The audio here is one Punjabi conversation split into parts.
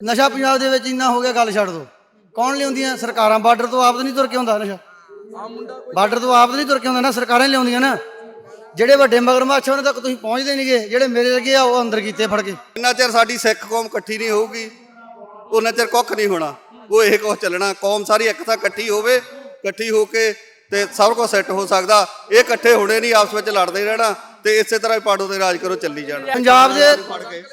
ਨਸ਼ਾ ਪੰਜਾਬ ਦੇ ਵਿੱਚ ਇੰਨਾ ਹੋ ਗਿਆ, ਗੱਲ ਛੱਡ ਦੋ। ਕੌਣ ਲਿਆਉਂਦੀਆਂ? ਸਰਕਾਰਾਂ। ਬਾਰਡਰ ਤੋਂ ਆਪ ਨਹੀਂ ਤੁਰ ਕੇ ਆਉਂਦਾ ਨਸ਼ਾ। ਬਾਰਡਰ ਤੋਂ ਆਪ ਨਹੀਂ ਤੁਰ ਕੇ ਆਉਂਦਾ ਨਾ, ਸਰਕਾਰਾਂ ਲਿਆਉਂਦੀਆਂ ਨਾ। ਜਿਹੜੇ ਵੱਡੇ ਮਗਰਮੱਛ ਉਹਨਾਂ ਤੱਕ ਤੁਸੀਂ ਪਹੁੰਚਦੇ ਨਹੀਂਗੇ। ਜਿਹੜੇ ਮੇਰੇ ਲੱਗੇ ਆ, ਉਹ ਅੰਦਰ ਕੀਤੇ ਫੜ ਕੇ। ਇੰਨਾ ਚਿਰ ਸਾਡੀ ਸਿੱਖ ਕੌਮ ਇਕੱਠੀ ਨਹੀਂ ਹੋਊਗੀ, ਉਹਨਾਂ ਚਿਰ ਕੁੱਖ ਨਹੀਂ ਹੋਣਾ। ਉਹ ਇਹ ਕੁਛ ਚੱਲਣਾ। ਕੌਮ ਸਾਰੀ ਇੱਕ ਤਾਂ ਇਕੱਠੀ ਹੋਵੇ, ਇਕੱਠੀ ਹੋ ਕੇ ਤੇ ਸਭ ਕੁਝ ਸੈੱਟ ਹੋ ਸਕਦਾ। ਇਹ ਇਕੱਠੇ ਹੋਣੇ ਨਹੀਂ, ਆਪਸ ਵਿੱਚ ਲੜਦੇ ਰਹਿਣਾ। ਤੇ ਇਸੇ ਤਰ੍ਹਾਂ ਹੀ ਪਾੜੋ ਤੇ ਰਾਜ ਕਰੋ ਚੱਲੀ ਜਾਣਾ। ਪੰਜਾਬ ਦੇ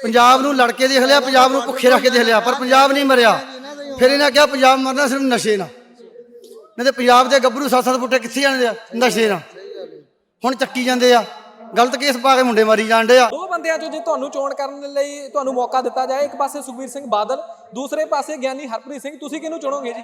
ਪੰਜਾਬ ਨੂੰ ਲੜ ਕੇ ਦੇਖ ਲਿਆ ਪੰਜਾਬ ਨੂੰ ਭੁੱਖੇ ਰੱਖ ਕੇ ਦੇਖ ਲਿਆ ਪਰ ਪੰਜਾਬ ਨਹੀਂ ਮਰਿਆ। ਫਿਰ ਇਹਨਾਂ ਕਿਹਾ ਪੰਜਾਬ ਮਰਨਾ ਸਿਰਫ ਨਸ਼ੇ ਨਾਲ। ਨਹੀਂ ਤੇ ਪੰਜਾਬ ਦੇ ਗੱਭਰੂ ਸੱਤ ਸੱਤ ਬੁੱਟੇ ਕਿੱਥੇ ਜਾਂਦੇ ਆ? ਨਸ਼ੇ ਨਾਲ। ਹੁਣ ਚੱਕੀ ਜਾਂਦੇ ਆ। ਗਲਤ ਕੇਸ ਪਾ ਕੇ ਮੁੰਡੇ ਮਾਰੀ ਜਾਂਦੇ ਆ। ਦੋ ਬੰਦਿਆਂ ਚੋਂ ਜੇ ਤੁਹਾਨੂੰ ਚੋਣ ਕਰਨ ਲਈ ਤੁਹਾਨੂੰ ਮੌਕਾ ਦਿੱਤਾ ਜਾਏ ਇੱਕ ਪਾਸੇ ਸੁਖਬੀਰ ਸਿੰਘ ਬਾਦਲ ਦੂਸਰੇ ਪਾਸੇ ਗਿਆਨੀ ਹਰਪ੍ਰੀਤ ਸਿੰਘ ਤੁਸੀਂ ਕਿਹਨੂੰ ਚੁਣੋਗੇ ਜੀ?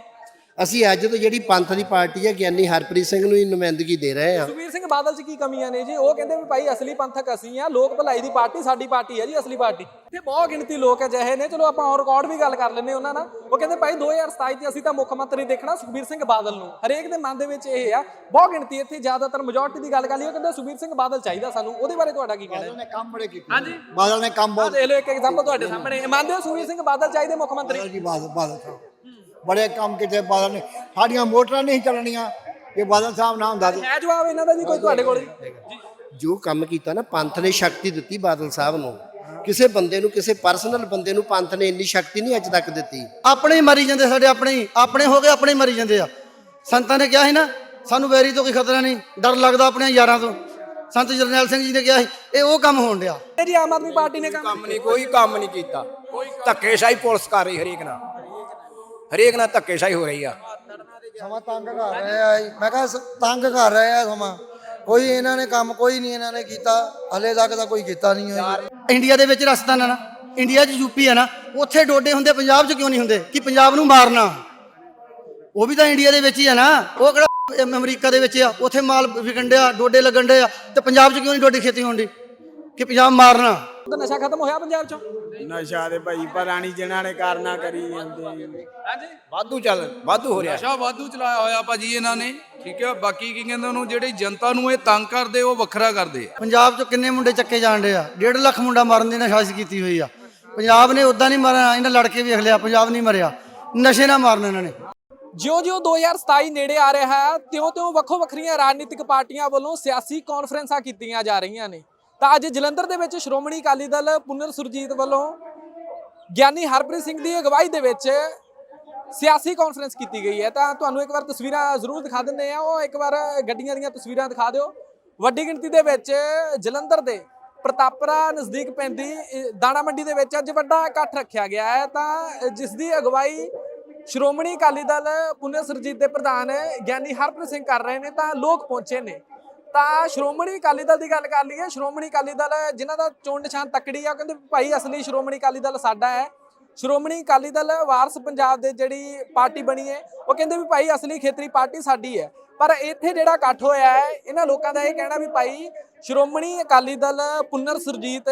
ਅਸੀਂ ਅੱਜ ਤੋਂ ਜਿਹੜੀ ਪੰਥ ਦੀ ਪਾਰਟੀ ਹੈ ਗਿਆਨੀ ਹਰਪ੍ਰੀਤ ਸਿੰਘ ਨੂੰ ਹੀ ਨੁਮਾਇੰਦਗੀ ਦੇ ਰਹੇ ਹਾਂ। ਸੁਖਬੀਰ ਸਿੰਘ ਬਾਦਲ 'ਚ ਕੀ ਕਮੀਆਂ ਨੇ ਜੀ? ਉਹ ਕਹਿੰਦੇ ਵੀ ਭਾਈ ਅਸਲੀ ਪੰਥਕ ਅਸੀਂ ਆ ਲੋਕ ਭਲਾਈ ਦੀ ਪਾਰਟੀ ਸਾਡੀ ਪਾਰਟੀ ਹੈ ਜੀ ਅਸਲੀ ਪਾਰਟੀ। ਇੱਥੇ ਬਹੁਤ ਗਿਣਤੀ ਲੋਕ ਅਜਿਹੇ ਨੇ ਚਲੋ ਆਪਾਂ ਔਨ ਰਿਕਾਰਡ ਵੀ ਗੱਲ ਕਰ ਲੈਂਦੇ ਉਹਨਾਂ ਨਾਲ। ਉਹ ਕਹਿੰਦੇ ਭਾਈ 2027 'ਚ ਅਸੀਂ ਤਾਂ ਮੁੱਖ ਮੰਤਰੀ ਦੇਖਣਾ ਸੁਖਬੀਰ ਸਿੰਘ ਬਾਦਲ ਨੂੰ। ਹਰੇਕ ਦੇ ਮਨ ਦੇ ਵਿੱਚ ਇਹ ਆ ਬਹੁਤ ਗਿਣਤੀ ਇੱਥੇ ਜ਼ਿਆਦਾਤਰ ਮੈਜੋਰਟੀ ਦੀ ਗੱਲ ਕਰ ਲਈ ਉਹ ਕਹਿੰਦੇ ਸੁਖਬੀਰ ਸਿੰਘ ਬਾਦਲ ਚਾਹੀਦਾ ਸਾਨੂੰ। ਉਹਦੇ ਬਾਰੇ ਤੁਹਾਡਾ ਕੀ ਕਹਿਣਾ ਹੈ? ਨੇ ਕੰਮ ਬੜੇ ਕੀਤੇ। ਹਾਂਜੀ। ਬਾਦਲ ਨੇ ਕੰਮ ਆਹ ਦੇਖ ਲਓ ਇੱਕ ਐਗਜ਼ਾਮਪਲ ਤੁਹਾਡੇ ਸਾਹਮਣੇ। ਮੰਨਦੇ ਹੋ ਸੁਖਬੀਰ ਸਿੰਘ ਬਾਦਲ ਚਾਹੀਦੇ ਮੁੱਖ ਮੰਤਰੀ? ਜੀ ਬਾਦਲ ਬਾਦਲ ਸਾਹਿਬ। ਬੜੇ ਕੰਮ ਕੀਤੇ ਬਾਦਲ ਨੇ। ਸਾਡੀਆਂ ਮੋਟਰਾਂ ਨਹੀਂ ਚੱਲਣੀਆਂ। ਜੇ ਬਾਦਲ ਸਾਹਿਬ ਨਾ ਹੁੰਦਾ ਤੇ ਹੈ ਜਵਾਬ ਇਹਨਾਂ ਦਾ ਜੀ ਕੋਈ ਤੁਹਾਡੇ ਕੋਲ? ਜੀ ਜੋ ਕੰਮ ਕੀਤਾ ਨਾ ਪੰਥ ਨੇ ਸ਼ਕਤੀ ਦਿੱਤੀ ਬਾਦਲ ਸਾਹਿਬ ਨੂੰ। ਕਿਸੇ ਬੰਦੇ ਨੂੰ ਕਿਸੇ ਪਰਸਨਲ ਬੰਦੇ ਨੂੰ ਪੰਥ ਨੇ ਇੰਨੀ ਸ਼ਕਤੀ ਨਹੀਂ ਅੱਜ ਤੱਕ ਦਿੱਤੀ। ਆਪਣੇ ਹੀ ਮਰੀ ਜਾਂਦੇ ਸਾਡੇ ਆਪਣੇ ਹੀ। ਆਪਣੇ ਹੋ ਗਏ ਆਪਣੇ ਹੀ ਮਰੀ ਜਾਂਦੇ ਆ। ਸੰਤਾਂ ਨੇ ਕਿਹਾ ਸੀ ਨਾ ਸਾਨੂੰ ਵੈਰੀ ਤੋਂ ਕੋਈ ਖਤਰਾ ਨਹੀਂ। ਡਰ ਲੱਗਦਾ ਆਪਣੇ ਯਾਰਾਂ ਤੋਂ। ਸੰਤ ਜਰਨੈਲ ਸਿੰਘ ਜੀ ਨੇ ਕਿਹਾ ਸੀ ਇਹ ਉਹ ਕੰਮ ਹੋਣ ਡਿਆ। ਇਹ ਜੀ ਆਮ ਆਦਮੀ ਪਾਰਟੀ ਨੇ ਕੰਮ ਕੰਮ ਨਹੀਂ ਕੋਈ ਕੰਮ ਨਹੀਂ ਕੀਤਾ। ਧੱਕੇਸ਼ਾਹੀ ਪੁਲਿਸ ਕਰ ਰਹੀ ਹਰੇਕ ਨਾਲ। ਹਰੇਕ ਨਾਲ ਧੱਕੇਸ਼ਾਹੀ ਹੋ ਰਹੀ ਆ। ਸਮਾਂ ਤੰਗ ਕਰ ਰਹੇ ਆ। ਮੈਂ ਕਿਹਾ ਤੰਗ ਕਰ ਰਹੇ ਆ ਸਮਾਂ। ਕੋਈ ਇਹਨਾਂ ਨੇ ਕੰਮ ਕੋਈ ਨਹੀਂ ਇਹਨਾਂ ਨੇ ਕੀਤਾ। ਹਲੇ ਤੱਕ ਤਾਂ ਕੋਈ ਕੀਤਾ ਨਹੀਂ ਹੈ ਜੀ। ਇੰਡੀਆ ਦੇ ਵਿੱਚ ਰਸਤਾਨਾ ਨਾ। ਇੰਡੀਆ 'ਚ ਯੂਪੀ ਹੈ ਨਾ। ਉੱਥੇ ਡੋਡੇ ਹੁੰਦੇ ਪੰਜਾਬ 'ਚ ਕਿਉਂ ਨਹੀਂ ਹੁੰਦੇ? ਕਿ ਪੰਜਾਬ ਨੂੰ ਮਾਰਨਾ। ਉਹ ਵੀ ਤਾਂ ਇੰਡੀਆ ਦੇ ਵਿੱਚ ਹੀ ਹੈ ਨਾ। ਉਹ ਕਿਹੜਾ ਅਮ- ਅਮਰੀਕਾ ਦੇ ਵਿੱਚ ਆ। ਉੱਥੇ ਮਾਲ ਵਿਕਣ ਡਿਆ ਡੋਡੇ ਲੱਗਣ ਡਿਆ ਤੇ ਪੰਜਾਬ 'ਚ ਕਿਉਂ ਨਹੀਂ ਡੋਡੇ ਖੇਤੀ ਹੋਣ ਦੀ ਕਿ ਪੰਜਾਬ ਮਾਰਨਾ। ਤਾਂ ਨਸ਼ਾ ਖਤਮ ਹੋਇਆ ਪੰਜਾਬ ਚੋਂ? ਨਸ਼ਾ ਦੇ ਭਾਈ ਪਤਾ ਨਹੀਂ ਜਿਨ੍ਹਾਂ ਨੇ ਕਰਨਾ ਕਰੀ ਜਾਂਦੇ। ਹਾਂਜੀ। ਵਾਧੂ ਚੱਲ ਵਾਧੂ ਹੋ ਰਿਹਾ। ਨਸ਼ਾ ਵਾਧੂ ਚਲਾਇਆ ਹੋਇਆ ਭਾਜੀ ਇਹਨਾਂ ਨੇ ਠੀਕ ਹੈ ਬਾਕੀ ਕੀ ਕਹਿੰਦੇ ਉਹਨੂੰ ਜਿਹੜੀ ਜਨਤਾ ਨੂੰ ਇਹ ਤੰਗ ਕਰਦੇ ਉਹ ਵੱਖਰਾ ਕਰਦੇ ਆ। ਪੰਜਾਬ 'ਚ ਕਿੰਨੇ ਮੁੰਡੇ ਚੱਕੇ ਜਾਣ ਡੇ ਆ? 1.5 ਲੱਖ ਮੁੰਡਾ ਮਾਰਨ ਦੀ ਨਸ਼ਾਸ਼ ਕੀਤੀ ਹੋਈ ਆ। ਪੰਜਾਬ ਨੇ ਉਦਾਂ ਨਹੀਂ ਮਾਰਿਆ ਇਹਨਾਂ ਲੜ ਕੇ ਵੇਖ ਲਿਆ ਪੰਜਾਬ ਨਹੀਂ ਮਰਿਆ। ਨਸ਼ੇ ਨਾਲ ਮਾਰਨਾ ਇਹਨਾਂ ਨੇ। ਜਿਉਂ-ਜਿਉਂ 2027 ਨੇੜੇ ਆ ਰਿਹਾ ਹੈ ਤਿਉਂ-ਤਿਉਂ ਵੱਖੋ-ਵੱਖਰੀਆਂ ਰਾਜਨੀਤਿਕ ਪਾਰਟੀਆਂ ਵੱਲੋਂ ਸਿਆਸੀ ਕਾਨਫਰੰਸਾਂ ਕੀਤੀਆਂ ਜਾ ਰਹੀਆਂ ਨੇ। ਤਾਂ ਅੱਜ ਜਲੰਧਰ ਦੇ ਵਿੱਚ ਸ਼੍ਰੋਮਣੀ ਅਕਾਲੀ ਦਲ ਪੁਨਰ ਸੁਰਜੀਤ ਵੱਲੋਂ ਗਿਆਨੀ ਹਰਪ੍ਰੀਤ ਸਿੰਘ ਦੀ ਅਗਵਾਈ ਦੇ ਵਿੱਚ ਸਿਆਸੀ ਕਾਨਫਰੰਸ ਕੀਤੀ ਗਈ ਹੈ। ਤਾਂ ਤੁਹਾਨੂੰ ਇੱਕ ਵਾਰ ਤਸਵੀਰਾਂ ਜ਼ਰੂਰ ਦਿਖਾ ਦਿੰਦੇ ਆ ਉਹ ਇੱਕ ਵਾਰ ਗੱਡੀਆਂ ਦੀਆਂ ਤਸਵੀਰਾਂ ਦਿਖਾ ਦਿਓ। ਵੱਡੀ ਗਿਣਤੀ ਦੇ ਵਿੱਚ ਜਲੰਧਰ ਦੇ ਪ੍ਰਤਾਪਰਾ ਨਜ਼ਦੀਕ ਪੈਂਦੀ ਦਾਣਾ ਮੰਡੀ ਦੇ ਵਿੱਚ ਅੱਜ ਵੱਡਾ ਇਕੱਠ ਰੱਖਿਆ ਗਿਆ ਹੈ। ਤਾਂ ਜਿਸ ਦੀ ਅਗਵਾਈ ਸ਼੍ਰੋਮਣੀ ਅਕਾਲੀ ਦਲ ਪੁਨਰ ਸਰਜੀਤ ਦੇ ਪ੍ਰਧਾਨ ਗਿਆਨੀ ਹਰਪ੍ਰੀਤ ਸਿੰਘ ਕਰ ਰਹੇ ਨੇ, ਤਾਂ ਲੋਕ ਪਹੁੰਚੇ ਨੇ। ਤਾਂ ਸ਼੍ਰੋਮਣੀ ਅਕਾਲੀ ਦਲ ਦੀ ਗੱਲ ਕਰ ਲਈਏ, ਸ਼੍ਰੋਮਣੀ ਅਕਾਲੀ ਦਲ ਜਿਨ੍ਹਾਂ ਦਾ ਚੋਣ ਨਿਸ਼ਾਨ ਤਕੜੀ ਆ, ਉਹ ਕਹਿੰਦੇ ਵੀ ਭਾਈ ਅਸਲੀ ਸ਼੍ਰੋਮਣੀ ਅਕਾਲੀ ਦਲ ਸਾਡਾ ਹੈ। ਸ਼੍ਰੋਮਣੀ ਅਕਾਲੀ ਦਲ ਵਾਰਸ ਪੰਜਾਬ ਦੇ ਜਿਹੜੀ ਪਾਰਟੀ ਬਣੀ ਹੈ, ਉਹ ਕਹਿੰਦੇ ਵੀ ਭਾਈ ਅਸਲੀ ਖੇਤਰੀ ਪਾਰਟੀ ਸਾਡੀ ਹੈ। ਪਰ ਇੱਥੇ ਜਿਹੜਾ ਇਕੱਠ ਹੋਇਆ ਹੈ, ਇਹਨਾਂ ਲੋਕਾਂ ਦਾ ਇਹ ਕਹਿਣਾ ਵੀ ਭਾਈ ਸ਼੍ਰੋਮਣੀ ਅਕਾਲੀ ਦਲ ਪੁਨਰ ਸੁਰਜੀਤ,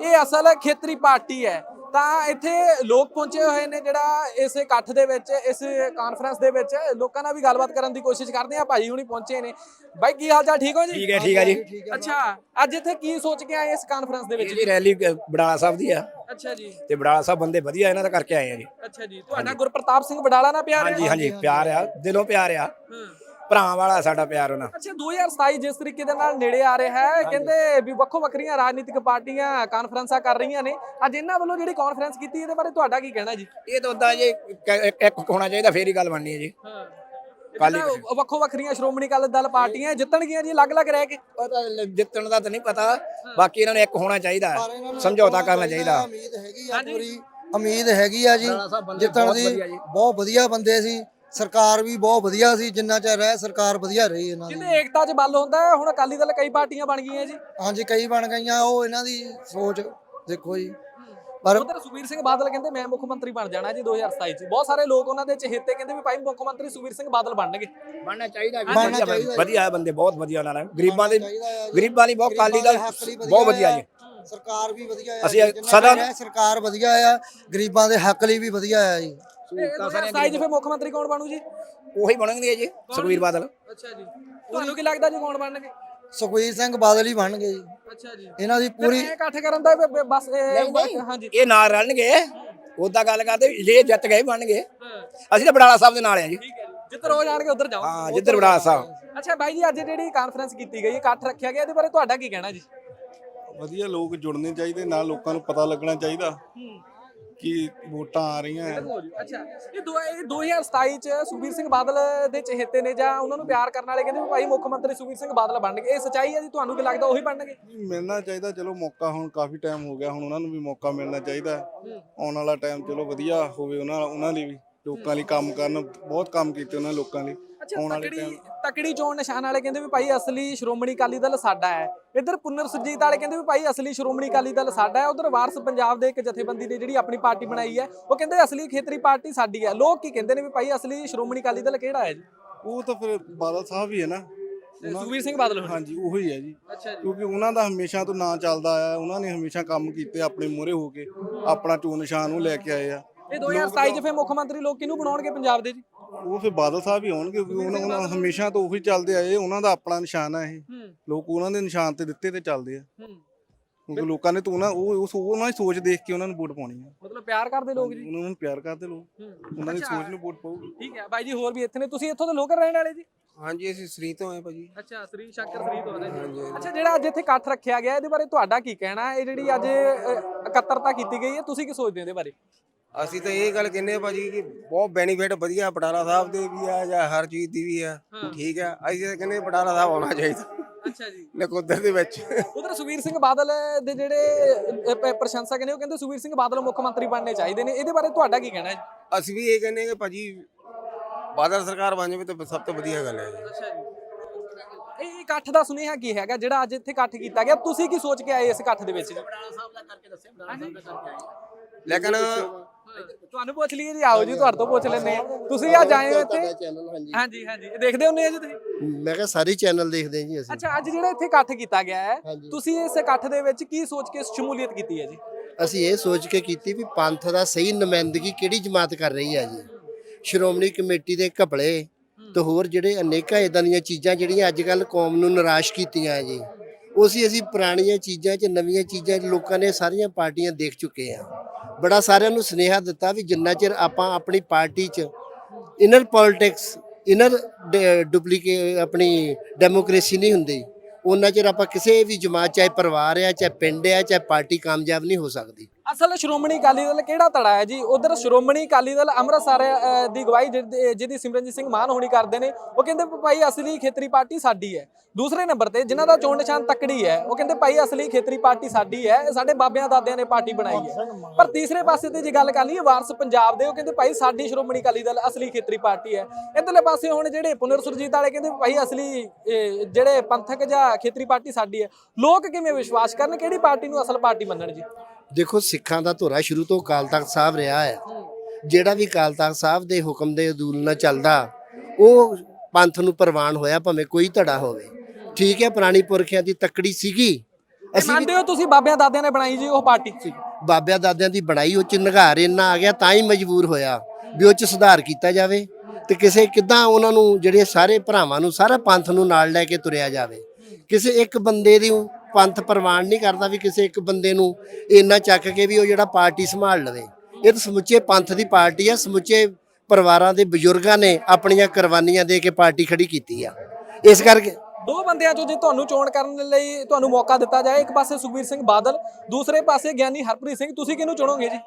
ਇਹ ਅਸਲ ਖੇਤਰੀ ਪਾਰਟੀ ਹੈ। ਤਾਂ ਇੱਥੇ ਲੋਕ ਪਹੁੰਚੇ ਹੋਏ ਨੇ ਜਿਹੜਾ ਇਸ ਇਕੱਠ ਦੇ ਵਿੱਚ ਇਸ ਕਾਨਫਰੰਸ ਦੇ ਵਿੱਚ। ਲੋਕਾਂ ਨਾਲ ਵੀ ਗੱਲਬਾਤ ਕਰਨ ਦੀ ਕੋਸ਼ਿਸ਼ ਕਰਦੇ ਆ ਭਾਈ ਹੁਣੀ ਪਹੁੰਚੇ ਨੇ। ਬਾਈ ਕੀ ਹਾਲ ਚਾਲ ਠੀਕ ਹੋ ਜੀ? ਠੀਕ ਹੈ ਠੀਕ ਹੈ ਜੀ। ਅੱਛਾ ਅੱਜ ਇੱਥੇ ਕੀ ਸੋਚ ਕੇ ਆਏ ਇਸ ਕਾਨਫਰੰਸ ਦੇ ਵਿੱਚ? ਇਹਦੀ ਰੈਲੀ ਬਡਾਲਾ ਸਾਹਿਬ ਦੀ ਆ। ਅੱਛਾ ਜੀ। ਤੇ ਬਡਾਲਾ ਸਾਹਿਬ ਬੰਦੇ ਵਧੀਆ ਇਹਨਾਂ ਦਾ ਕਰਕੇ ਆਏ ਆ ਜੀ। ਅੱਛਾ ਜੀ ਤੁਹਾਡਾ ਗੁਰਪ੍ਰਤਾਪ ਸਿੰਘ ਵਡਾਲਾ ਨਾਲ ਪਿਆਰ ਹੈ? ਹਾਂਜੀ ਹਾਂਜੀ ਪਿਆਰ ਆ ਦਿਲੋਂ ਪਿਆਰ ਆ। ਹਾਂ। ਭਰਾਵਾਂ ਵਾਲਾ ਸਾਡਾ ਪਿਆਰ ਉਹਨਾਂ ਅੱਛਾ 2027 ਜਿਸ ਤਰੀਕੇ ਦੇ ਨਾਲ ਨੇੜੇ ਆ ਰਿਹਾ ਹੈ ਕਹਿੰਦੇ ਵੀ ਵੱਖੋ ਵੱਖਰੀਆਂ ਰਾਜਨੀਤਿਕ ਪਾਰਟੀਆਂ ਕਾਨਫਰੰਸਾਂ ਕਰ ਰਹੀਆਂ ਨੇ। ਅੱਜ ਇਹਨਾਂ ਵੱਲੋਂ ਜਿਹੜੀ ਕਾਨਫਰੰਸ ਕੀਤੀ ਇਹਦੇ ਬਾਰੇ ਤੁਹਾਡਾ ਕੀ ਕਹਿਣਾ ਜੀ? ਇਹ ਤਾਂ ਉਦਾਂ ਜੀ ਇੱਕ- ਹੋਣਾ ਚਾਹੀਦਾ ਫੇਰ ਹੀ ਗੱਲ ਬਣਨੀ ਹੈ ਜੀ। ਹਾਂ। ਅਕਾਲੀ ਵੱਖੋ ਵੱਖਰੀਆਂ ਸ਼੍ਰੋਮਣੀ ਅਕਾਲੀ ਦਲ ਪਾਰਟੀਆਂ ਜਿੱਤਣਗੀਆਂ ਜੀ ਅਲੱਗ-ਅਲੱਗ ਰਹਿ ਕੇ। ਜਿੱਤਣ ਦਾ ਤਾਂ ਨਹੀਂ ਪਤਾ ਬਾਕੀ ਇਹਨਾਂ ਨੂੰ ਇੱਕ ਹੋਣਾ ਚਾਹੀਦਾ ਸਮਝੌਤਾ ਕਰਨਾ ਚਾਹੀਦਾ। ਉਮੀਦ ਹੈਗੀ ਆ ਪੂਰੀ ਉਮੀਦ ਹੈਗੀ ਆ ਜੀ ਜਿੱਤਣ ਦੀ। ਬਹੁਤ ਵਧੀਆ ਬੰਦੇ ਸੀ। ਸਰਕਾਰ ਵੀ ਬਹੁਤ ਵਧੀਆ ਸੀ ਜਿੰਨਾ ਚਿਰ ਰਹਿ ਸਰਕਾਰ ਵਧੀਆ ਰਹੀ ਇਹਨਾਂ ਦੀ। ਕਹਿੰਦੇ ਏਕਤਾ 'ਚ ਬਲ ਹੁੰਦਾ ਹੈ ਹੁਣ ਅਕਾਲੀ ਦਲ ਕਈ ਪਾਰਟੀਆਂ ਬਣ ਗਈਆਂ ਜੀ। ਹਾਂਜੀ ਕਈ ਬਣ ਗਈਆਂ ਉਹ ਇਹਨਾਂ ਦੀ ਸੋਚ ਦੇਖੋ ਜੀ। ਪਰ ਉਧਰ ਸੁਖਬੀਰ ਸਿੰਘ ਬਾਦਲ ਕਹਿੰਦੇ ਮੈਂ ਮੁੱਖ ਮੰਤਰੀ ਬਣ ਜਾਣਾ ਜੀ 2027 'ਚ। ਬਹੁਤ ਸਾਰੇ ਲੋਕ ਉਹਨਾਂ ਦੇ ਚਹੇਤੇ ਕਹਿੰਦੇ ਵੀ ਭਾਈ ਮੁੱਖ ਮੰਤਰੀ ਸੁਖਬੀਰ ਸਿੰਘ ਬਾਦਲ ਬਣਨਗੇ। ਬਣਨਾ ਚਾਹੀਦਾ ਬਣਨਾ ਵਧੀਆ ਚਾਹੀਦਾ ਜੀ। ਵਧੀਆ ਬੰਦੇ ਬਹੁਤ ਵਧੀਆ ਨਾਲ। ਗਰੀਬਾਂ ਦੇ ਚਾਹੀਦਾ ਆ ਜੀ। ਗਰੀਬਾਂ ਲਈ ਬਹੁਤ ਕਾਲੀ ਦਾ ਗਰੀਬਾਂ ਦੇ ਹੱਕ ਲਈ ਬਹੁਤ ਵਧੀਆ। ਜੀ। ਸਰਕਾਰ ਵੀ ਵਧੀਆ ਆ ਅਸੀਂ। ਜਿੰਨਾ ਸਦਾ- ਸਰਕਾਰ ਵਧੀਆ ਆ ਗਰੀਬਾਂ ਦੇ ਹੱਕ ਲਈ ਵੀ ਵਧੀਆ ਆ ਜੀ। 2027 'ਚ ਫਿਰ ਮੁੱਖ ਮੰਤਰੀ ਕੌਣ ਬਣੂ ਜੀ? ਉਹੀ ਬਣਨਗੇ ਜੀ ਸੁਖਵੀਰ ਬਾਦਲ। ਅੱਛਾ ਜੀ। ਤੁਹਾਨੂੰ ਕੀ ਲੱਗਦਾ ਜੀ ਕੌਣ ਬਣਨਗੇ? ਸੁਖਬੀਰ ਸਿੰਘ ਬਾਦਲ ਹੀ ਬਣਨਗੇ ਜੀ। ਅੱਛਾ ਜੀ। ਇਹਨਾਂ ਦੀ ਪੂਰੀ ਪੂਰੀ ਇਕੱਠ ਕਰਨ ਦਾ ਬ- ਬ- ਬਸ ਇਹ- ਹਾਂਜੀ। ਇਹ ਨਾਲ ਰਲਣਗੇ ਉਦਾਂ ਗੱਲ ਕਰਦੇ ਜੇ ਜਿੱਤ ਗਏ ਬਣ ਗਏ ਅਸੀਂ ਤਾਂ ਬਡਾਲਾ ਸਾਹਿਬ ਦੇ ਨਾਲ ਆ ਜੀ। ਠੀਕ ਹੈ ਜੀ। ਜਿੱਧਰ ਹੋ ਜਾਣਗੇ ਉਧਰ ਜਾਓ। ਹਾਂ ਜਿੱਧਰ ਬਡਾਲਾ ਸਾਹਿਬ। ਅੱਛਾ ਬਾਈ ਜੀ ਅੱਜ ਜਿਹੜੀ ਕਾਨਫਰੰਸ ਕੀਤੀ ਗਈ ਇਕੱਠ ਰੱਖਿਆ ਗਿਆ ਇਹਦੇ ਬਾਰੇ ਤੁਹਾਡਾ ਕੀ ਕਹਿਣਾ ਜੀ? ਵਧੀਆ ਲੋਕ ਜੁੜਨੇ ਚਾਹੀਦੇ ਨਾਲ ਲੋਕਾਂ ਨੂੰ ਪਤਾ ਲੱਗਣਾ ਚਾਹੀਦਾ ਕਿ ਵੋਟਾਂ ਆ ਰਹੀਆਂ ਹੈ ਅੱਛਾ ਇਹ ਦੋ ਇਹ 2027 ਚ ਸੁਖਬੀਰ ਸਿੰਘ ਬਾਦਲ ਦੇ ਚਹੇਤੇ ਨੇ ਜਾਂ ਉਹਨਾਂ ਨੂੰ ਪਿਆਰ ਕਰਨ ਵਾਲੇ ਕਹਿੰਦੇ ਵੀ ਭਾਈ ਮੁੱਖ ਮੰਤਰੀ ਸੁਖਬੀਰ ਸਿੰਘ ਬਾਦਲ ਬਣਨਗੇ ਇਹ ਸੱਚਾਈ ਹੈ ਜੀ? ਤੁਹਾਨੂੰ ਕੀ ਲੱਗਦਾ ਉਹੀ ਬਣਨਗੇ? ਮਿਲਣਾ ਚਾਹੀਦਾ ਚਲੋ ਮੌਕਾ ਹੁਣ ਕਾਫੀ ਟਾਈਮ ਹੋ ਗਿਆ ਹੁਣ ਉਹਨਾਂ ਨੂੰ ਵੀ ਮੌਕਾ ਮਿਲਣਾ ਚਾਹੀਦਾ। ਆਉਣ ਵਾਲਾ ਟਾਈਮ ਚਲੋ ਵਧੀਆ ਹੋਵੇ ਉਹਨਾਂ ਉਹਨਾਂ ਲਈ ਵੀ। ਲੋਕਾਂ ਲਈ ਕੰਮ ਕਰਨ ਬਹੁਤ ਕੰਮ ਕੀਤੇ ਉਹਨਾਂ ਲੋਕਾਂ ਲਈ। ਆਉਣ ਵਾਲੇ ਟਾਈਮ ਤਕੜੀ ਚੋਣ ਨਿਸ਼ਾਨ ਵਾਲੇ ਕਹਿੰਦੇ ਵੀ ਭਾਈ ਅਸਲੀ ਸ਼੍ਰੋਮਣੀ ਅਕਾਲੀ ਦਲ ਸਾਡਾ ਹੈ। ਇੱਧਰ ਪੁਨਰ ਸੁਰਜੀਤ ਵਾਲੇ ਕਹਿੰਦੇ ਵੀ ਭਾਈ ਅਸਲੀ ਸ਼੍ਰੋਮਣੀ ਅਕਾਲੀ ਦਲ ਸਾਡਾ ਹੈ। ਉਧਰ ਵਾਰਸ ਪੰਜਾਬ ਦੇ ਇੱਕ ਜਥੇਬੰਦੀ ਨੇ ਜਿਹੜੀ ਆਪਣੀ ਪਾਰਟੀ ਬਣਾਈ ਹੈ ਉਹ ਕਹਿੰਦੇ ਅਸਲੀ ਖੇਤਰੀ ਪਾਰਟੀ ਸਾਡੀ ਹੈ। ਲੋਕ ਕੀ ਕਹਿੰਦੇ ਨੇ ਵੀ ਭਾਈ ਅਸਲੀ ਸ਼੍ਰੋਮਣੀ ਅਕਾਲੀ ਦਲ ਕਿਹੜਾ ਹੈ ਜੀ? ਉਹ ਤਾਂ ਫਿਰ ਬਾਦਲ ਸਾਹਿਬ ਹੀ ਹੈ ਨਾ। ਸੁਖਬੀਰ ਸਿੰਘ ਬਾਦਲ ਹੋਣੀ। ਹਾਂਜੀ ਉਹੀ ਹੈ ਜੀ। ਕਿਉਂਕਿ ਉਹਨਾਂ ਦਾ ਹਮੇਸ਼ਾ ਤੋਂ ਨਾਂ ਚੱਲਦਾ ਆਇਆ ਉਹਨਾਂ ਨੇ ਹਮੇਸ਼ਾ ਕੰਮ ਕੀਤੇ ਆਪਣੇ ਮੂਹਰੇ ਹੋ ਕੇ ਆਪਣਾ ਚੋਣ ਨਿਸ਼ਾਨ ਨੂੰ ਲੈ ਕੇ ਆਏ ਆ। ਇਹ 2027 ਚ ਫਿਰ ਮੁੱਖ ਮੰਤਰੀ ਲੋਕ ਕਿਹਨੂੰ ਬਣਾਉਣਗੇ ਪੰਜਾਬ ਦੇ ਜੀ? ਉਹ ਫਿਰ ਬਾਦਲ ਸਾਹਿਬ ਹੀ ਆਉਣਗੇ ਕਿਉਂਕਿ ਉਹਨਾਂ ਉਹਨਾਂ ਹਮੇਸ਼ਾ ਤੋਂ ਉਹੀ ਚੱਲਦੇ ਆਏ ਉਹਨਾਂ ਦਾ ਆਪਣਾ ਨਿਸ਼ਾਨ ਆ ਇਹ। ਹੂੰ। ਲੋਕ ਉਹਨਾਂ ਦੇ ਨਿਸ਼ਾਨ ਤੇ ਦਿੱਤੇ ਤੇ ਚੱਲਦੇ ਆ। ਹੂੰ। ਕਿਉਂਕਿ ਲੋਕਾਂ ਨੇ ਤਾਂ ਉਹਨਾਂ ਉਹ ਉਸ ਉਹਨਾਂ ਦੀ ਸੋਚ ਦੇਖ ਕੇ ਉਹਨਾਂ ਨੂੰ ਵੋਟ ਪਾਉਣੀ ਆ। ਮਤਲਬ ਪਿਆਰ ਕਰਦੇ ਲੋਕ ਜੀ? ਉਹਨਾਂ ਨੂੰ ਪਿਆਰ ਕਰਦੇ ਲੋਕ। ਹੂੰ। ਉਹਨਾਂ ਦੀ। ਸੋਚ ਨੂੰ ਵੋਟ ਪਾਉਗੀ ਠੀਕ ਹੈ। ਬਾਈ ਜੀ ਹੋਰ ਵੀ ਇੱਥੇ ਨੇ। ਤੁਸੀਂ ਇੱਥੋਂ ਦੇ ਲੋਕਲ ਰਹਿਣ ਵਾਲੇ ਜੀ? ਹਾਂਜੀ ਅਸੀਂ ਸ੍ਰੀ ਤੋਂ ਆਏ ਭਾਜੀ ਅੱਛਾ ਸ੍ਰੀ ਸ਼ੰਕਰ ਸ੍ਰੀ ਤੋਂ ਜੀ। ਅੱਛਾ ਜਿਹੜਾ ਅੱਜ ਇੱਥੇ ਇਕੱਠ ਰੱਖਿਆ ਗਿਆ ਇਹਦੇ ਬਾਰੇ ਤੁਹਾਡਾ ਕੀ ਕਹਿਣਾ ਹੈ? ਇਹ ਜਿਹੜੀ ਅੱਜ ਅ, ਇਕੱਤਰਤਾ ਕੀਤੀ ਗਈ ਹੈ ਤੁਸੀਂ ਕੀ ਸੋਚਦੇ ਹੋ ਇਹਦੇ ਬਾਰੇ? ਅਸੀਂ ਤਾਂ ਇਹ ਗੱਲ ਕਹਿੰਦੇ ਆ ਭਾਜੀ ਕਿ ਬਹੁਤ ਬੈਨੀਫਿਟ ਵਧੀਆ ਬਡਾਲਾ ਸਾਹਿਬ ਦੇ ਵੀ ਆ ਜਾਂ ਹਰ ਚੀਜ਼ ਦੀ ਵੀ ਆ। ਠੀਕ ਆ। ਅਸੀਂ ਤਾਂ ਕਹਿੰਦੇ ਬਡਾਲਾ ਸਾਹਿਬ ਆਉਣਾ ਚਾਹੀਦਾ। ਅੱਛਾ ਜੀ। ਨਕੋਦਰ ਦੇ ਵਿੱਚ। ਉਧਰ ਸੁਖਬੀਰ ਸਿੰਘ ਬਾਦਲ ਦੇ ਜਿਹੜੇ ਪ- ਪ੍ਰਸ਼ੰਸਕ ਨੇ ਉਹ ਕਹਿੰਦੇ ਸੁਖਬੀਰ ਸਿੰਘ ਬਾਦਲ ਮੁੱਖ ਮੰਤਰੀ ਬਣਨੇ ਚਾਹੀਦੇ ਨੇ। ਇਹਦੇ ਬਾਰੇ ਤੁਹਾਡਾ ਕੀ ਕਹਿਣਾ ਹੈ ਅਸੀਂ ਵੀ ਇਹ ਕਹਿੰਦੇ ਕਿ ਭਾਜੀ ਬਾਦਲ ਸਰਕਾਰ ਬਣ ਜਾਵੇ ਤਾਂ ਸਭ ਤੋਂ ਵਧੀਆ ਗੱਲ ਹੈ ਜੀ। ਅੱਛਾ ਜੀ। ਇਹ ਇਕੱਠ ਦਾ ਸੁਨੇਹਾ ਕੀ ਹੈਗਾ ਜਿਹੜਾ ਅੱਜ ਇੱਥੇ ਇਕੱਠ ਕੀਤਾ ਗਿਆ? ਤੁਸੀਂ ਕੀ ਸੋਚ ਕੇ ਆਏ ਇਸ ਇਕੱਠ ਦੇ ਵਿੱਚ? ਜੀ ਲੇਕਿਨ ਤੁਹਾਨੂੰ ਪੁੱਛ ਲਈਏ ਜੀ ਆਓ ਜੀ ਤੁਹਾਡੇ ਤੋਂ ਪੁੱਛ ਲੈਂਦੇ ਆ ਤੁਸੀਂ ਅੱਜ ਆਏ ਹੋ ਇੱਥੇ? ਚੈਨਲ ਹਾਂਜੀ। ਹਾਂਜੀ ਹਾਂਜੀ। ਇਹ ਦੇਖਦੇ ਹੁੰਦੇ ਆ ਜੀ ਤੁਸੀਂ? ਮੈਂ ਕਿਹਾ ਸਾਰੇ ਚੈਨਲ ਦੇਖਦੇ ਜੀ ਅਸੀਂ। ਅੱਛਾ ਅੱਜ ਜਿਹੜਾ ਇੱਥੇ ਇਕੱਠ ਕੀਤਾ ਗਿਆ ਹੈ ਹਾਂਜੀ। ਤੁਸੀਂ ਇਸ ਇਕੱਠ ਦੇ ਵਿੱਚ ਕੀ ਸੋਚ ਕੇ ਸ਼ਮੂਲੀਅਤ ਕੀਤੀ ਹੈ ਜੀ? ਅਸੀਂ ਇਹ ਸੋਚ ਕੇ ਕੀਤੀ ਵੀ ਪੰਥ ਦਾ ਸਹੀ ਨੁਮਾਇੰਦਗੀ ਕਿਹੜੀ ਜਮਾਤ ਕਰ ਰਹੀ ਹੈ ਜੀ? ਸ਼੍ਰੋਮਣੀ ਕਮੇਟੀ ਦੇ ਘਪਲੇ ਤੇ ਹੋਰ ਜਿਹੜੇ ਅਨੇਕਾਂ ਇਦਾਂ ਦੀਆਂ ਚੀਜ਼ਾਂ ਜਿਹੜੀਆਂ ਅੱਜ ਕੱਲ ਕੌਮ ਨੂੰ ਨਿਰਾਸ਼ ਕੀਤੀਆਂ ਹੈ ਜੀ ਉਸੇ ਅਸੀਂ ਪੁਰਾਣੀਆਂ ਚੀਜ਼ਾਂ 'ਚ ਨਵੀਆਂ ਚੀਜ਼ਾਂ 'ਚ ਲੋਕਾਂ ਨੇ ਸਾਰੀਆਂ ਪਾਰਟੀਆਂ ਦੇਖ ਚੁੱਕੇ ਆ ਬੜਾ ਸਾਰਿਆਂ ਨੂੰ ਸੁਨੇਹਾ ਦਿੱਤਾ ਵੀ ਜਿੰਨਾ ਚਿਰ ਆਪਾਂ ਆਪਣੀ ਪਾਰਟੀ 'ਚ ਇਨਰ ਪੋਲਿਟਿਕਸ ਇਨਰ ਡੁਪਲੀਕੇ ਆਪਣੀ ਡੈਮੋਕ੍ਰੇਸੀ ਨਹੀਂ ਹੁੰਦੀ ਉਹਨਾਂ ਚਿਰ ਆਪਾਂ ਕਿਸੇ ਵੀ ਜਮਾਤ, ਚਾਹੇ ਪਰਿਵਾਰ ਆ, ਚਾਹੇ ਪਿੰਡ ਆ, ਚਾਹੇ ਪਾਰਟੀ ਕਾਮਯਾਬ ਨਹੀਂ ਹੋ ਸਕਦੀ। ਅਸਲ ਸ਼੍ਰੋਮਣੀ ਅਕਾਲੀ ਦਲ ਕਿਹੜਾ ਧੜਾ ਹੈ ਜੀ? ਉਧਰ ਸ਼੍ਰੋਮਣੀ ਅਕਾਲੀ ਦਲ ਅੰਮ੍ਰਿਤਸਰ ਦੀ ਗਵਾਹੀ ਜਿਹਦੀ ਸਿਮਰਨਜੀਤ ਸਿੰਘ ਮਾਨ ਹੋਣੀ ਕਰਦੇ ਨੇ, ਉਹ ਕਹਿੰਦੇ ਭਾਈ ਅਸਲੀ ਖੇਤਰੀ ਪਾਰਟੀ ਸਾਡੀ ਹੈ। ਦੂਸਰੇ ਨੰਬਰ ਤੇ ਜਿਨ੍ਹਾਂ ਦਾ ਚੋਣ ਨਿਸ਼ਾਨ ਤੱਕੜੀ ਹੈ, ਉਹ ਕਹਿੰਦੇ ਭਾਈ ਅਸਲੀ ਖੇਤਰੀ ਪਾਰਟੀ ਸਾਡੀ ਹੈ, ਇਹ ਸਾਡੇ ਬਾਬਿਆਂ ਦਾਦਿਆਂ ਨੇ ਪਾਰਟੀ ਬਣਾਈ ਹੈ। ਪਰ ਤੀਸਰੇ ਪਾਸੇ ਤੇ ਜੇ ਗੱਲ ਕਰ ਲਈਏ ਵਾਰਸ ਪੰਜਾਬ ਦੇ, ਉਹ ਕਹਿੰਦੇ ਭਾਈ ਸਾਡੀ ਸ਼੍ਰੋਮਣੀ ਅਕਾਲੀ ਦਲ ਅਸਲੀ ਖੇਤਰੀ ਪਾਰਟੀ ਹੈ। ਇਧਰਲੇ ਪਾਸੇ ਹੁਣ ਜਿਹੜੇ ਪੁਨਰ ਸੁਰਜੀਤ ਵਾਲੇ ਕਹਿੰਦੇ ਭਾਈ ਅਸਲੀ ਜਿਹੜੇ ਪੰਥਕ ਜਾਂ ਖੇਤਰੀ ਪਾਰਟੀ ਸਾਡੀ ਹੈ, ਲੋਕ ਕਿਵੇਂ ਵਿਸ਼ਵਾਸ ਕਰਨ, ਕਿਹੜੀ ਪਾਰਟੀ ਨੂੰ ਅਸਲ ਪਾਰਟੀ ਮੰਨਣ ਜੀ? ਦੇਖੋ ਸਿੱਖਾਂ ਦਾ ਧੁਰਾ ਸ਼ੁਰੂ ਤੋਂ ਅਕਾਲ ਤਖਤ ਸਾਹਿਬ ਰਿਹਾ ਹੈ। ਜਿਹੜਾ ਵੀ ਅਕਾਲ ਤਖਤ ਸਾਹਿਬ ਦੇ ਹੁਕਮ ਦੇ ਅਦੂਲ ਨਾਲ ਚੱਲਦਾ ਉਹ ਪੰਥ ਨੂੰ ਪ੍ਰਵਾਨ ਹੋਇਆ ਭਾਵੇਂ ਕੋਈ ਧੜਾ ਹੋਵੇ। ਠੀਕ ਹੈ ਪੁਰਾਣੀ ਪੁਰਖਿਆਂ ਦੀ ਤੱਕੜੀ ਸੀਗੀ। ਅਸੀਂ ਮੰਨਦੇ ਹੋ ਤੁਸੀਂ ਬਾਬਿਆਂ ਦਾਦਿਆਂ ਨੇ ਬਣਾਈ ਜੀ ਉਹ ਪਾਰਟੀ? ਬਾਬਿਆਂ ਦਾਦਿਆਂ ਦੀ ਬਣਾਈ ਉਹ ਚ ਨਿਗਾਰ ਇੰਨਾ ਆ ਗਿਆ ਤਾਂ ਹੀ ਮਜਬੂਰ ਹੋਇਆ ਵੀ ਉਹ ਚ ਸੁਧਾਰ ਕੀਤਾ ਜਾਵੇ ਤੇ ਕਿਸੇ ਕਿਦਾਂ ਉਹਨਾਂ ਨੂੰ ਜਿਹੜੇ ਸਾਰੇ ਭਰਾਵਾਂ ਨੂੰ ਸਾਰਾ ਪੰਥ ਨੂੰ ਨਾਲ ਲੈ ਕੇ ਤੁਰਿਆ ਜਾਵੇ। ਕਿਸੇ ਇੱਕ ਬੰਦੇ ਦੀ ਪੰਥ ਪ੍ਰਵਾਨ ਨਹੀਂ ਕਰਦਾ ਵੀ ਕਿਸੇ ਇੱਕ ਬੰਦੇ ਨੂੰ ਇੰਨਾ ਚੱਕ ਕੇ ਵੀ ਉਹ ਜਿਹੜਾ ਪਾਰਟੀ ਸੰਭਾਲ ਲਵੇ। ਇਹ ਤਾਂ ਸਮੁੱਚੇ ਪੰਥ ਦੀ ਪਾਰਟੀ ਆ ਸਮੁੱਚੇ ਪਰਿਵਾਰਾਂ ਦੇ ਬਜ਼ੁਰਗਾਂ ਨੇ ਆਪਣੀਆਂ ਕੁਰਬਾਨੀਆਂ ਦੇ ਕੇ ਪਾਰਟੀ ਖੜੀ ਕੀਤੀ ਆ। ਇਸ ਕਰਕੇ ਦੋ ਬੰਦਿਆਂ ਚੋਂ ਜੇ ਤੁਹਾਨੂੰ ਚੋਣ ਕਰਨ ਲਈ ਤੁਹਾਨੂੰ ਮੌਕਾ ਦਿੱਤਾ ਜਾਏ ਇੱਕ ਪਾਸੇ ਸੁਖਬੀਰ ਸਿੰਘ ਬਾਦਲ ਦੂਸਰੇ ਪਾਸੇ ਗਿਆਨੀ ਹਰਪ੍ਰੀਤ ਸਿੰਘ ਤੁਸੀਂ ਕਿਹਨੂੰ ਚੁਣੋਗੇ ਜੀ?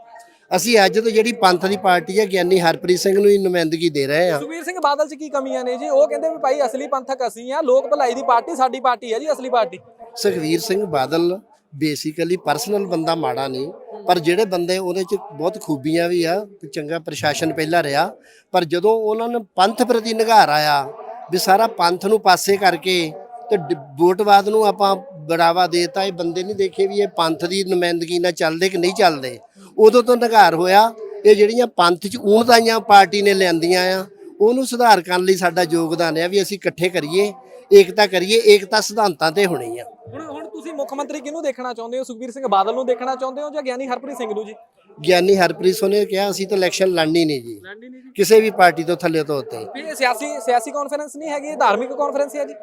ਅਸੀਂ ਅੱਜ ਤੋਂ ਜਿਹੜੀ ਪੰਥ ਦੀ ਪਾਰਟੀ ਹੈ ਗਿਆਨੀ ਹਰਪ੍ਰੀਤ ਸਿੰਘ ਨੂੰ ਹੀ ਨੁਮਾਇੰਦਗੀ ਦੇ ਰਹੇ ਹਾਂ ਸੁਖਬੀਰ ਸਿੰਘ ਬਾਦਲ 'ਚ ਕੀ ਕਮੀਆਂ ਨੇ ਜੀ? ਉਹ ਕਹਿੰਦੇ ਵੀ ਭਾਈ ਅਸਲੀ ਪੰਥਕ ਅਸੀਂ ਆ ਲੋਕ ਭਲਾਈ ਦੀ ਪਾਰਟੀ ਸਾਡੀ ਪਾਰਟੀ ਹੈ ਜੀ ਅਸਲੀ party. Sukhbir Singh Badal basically personal ਬੰਦਾ ਮਾੜਾ ਨਹੀਂ, ਪਰ ਜਿਹੜੇ ਬੰਦੇ ਉਹਦੇ ਚ ਬਹੁਤ ਖੂਬੀਆਂ ਵੀ ਆ, ਤੇ ਚੰਗਾ ਪ੍ਰਸ਼ਾਸਨ ਪਹਿਲਾਂ ਰਿਹਾ, ਪਰ ਜਦੋਂ ਉਹਨਾਂ ਨੂੰ ਪੰਥ ਪ੍ਰਤੀ ਨਿਗਾਰ ਆਇਆ ਵੀ ਸਾਰਾ ਪੰਥ ਨੂੰ ਪਾਸੇ ਕਰਕੇ ਤੇ ਡ- ਵੋਟਵਾਦ ਨੂੰ ਆਪਾਂ ਬੜਾਵਾ ਦੇਤਾ, ਇਹ ਬੰਦੇ ਨਹੀਂ ਦੇਖੇ ਵੀ ਇਹ ਪੰਥ ਦੀ ਨੁਮਾਇੰਦਗੀ ਨਾਲ ਚੱਲਦੇ ਕਿ ਨਹੀਂ ਚੱਲਦੇ। ਉਦੋਂ ਤੋਂ ਨਿਗਾਰ ਹੋਇਆ, ਇਹ ਜਿਹੜੀਆਂ ਪੰਥ ਚ ਊਣਦਾਈਆਂ ਪਾਰਟੀ ਨੇ ਲਿਆਂਦੀਆਂ ਆ, ਉਹਨੂੰ ਸੁਧਾਰ ਕਰਨ ਲਈ ਸਾਡਾ ਯੋਗਦਾਨ ਹੈ ਵੀ ਅਸੀਂ ਇਕੱਠੇ ਕਰੀਏ। ਏਕਤਾ ਕਰੀਏ ਏਕਤਾ ਸਿਧਾਂਤਾਂ ਤੇ ਹੋਣੀ ਆ। ਹੁਣ ਹੁਣ ਤੁਸੀਂ ਮੁੱਖ ਮੰਤਰੀ ਕਿਹਨੂੰ ਦੇਖਣਾ ਚਾਹੁੰਦੇ ਹੋ? ਸੁਖਬੀਰ ਸਿੰਘ ਬਾਦਲ ਨੂੰ ਦੇਖਣਾ ਚਾਹੁੰਦੇ ਹੋ ਜਾਂ ਗਿਆਨੀ ਹਰਪ੍ਰੀਤ ਸਿੰਘ ਨੂੰ ਜੀ? ਗਿਆਨੀ ਹਰਪ੍ਰੀਤ ਸਿੰਘ ਨੇ ਕਿਹਾ ਅਸੀਂ ਤਾਂ ਇਲੈਕਸ਼ਨ ਲੜਨੀ ਨਹੀਂ ਜੀ। ਲੜਨੀ ਨਹੀਂ ਜੀ। ਕਿਸੇ ਵੀ ਪਾਰਟੀ ਤੋਂ ਥੱਲੇ ਤੋਂ ਉੱਤੇ। ਵੀ ਇਹ ਸਿਆਸੀ ਸਿਆਸੀ ਕਾਨਫਰੰਸ ਨਹੀਂ ਹੈਗੀ ਇਹ ਧਾਰਮਿਕ ਕਾਨਫਰੰਸ ਹੈ ਜੀ।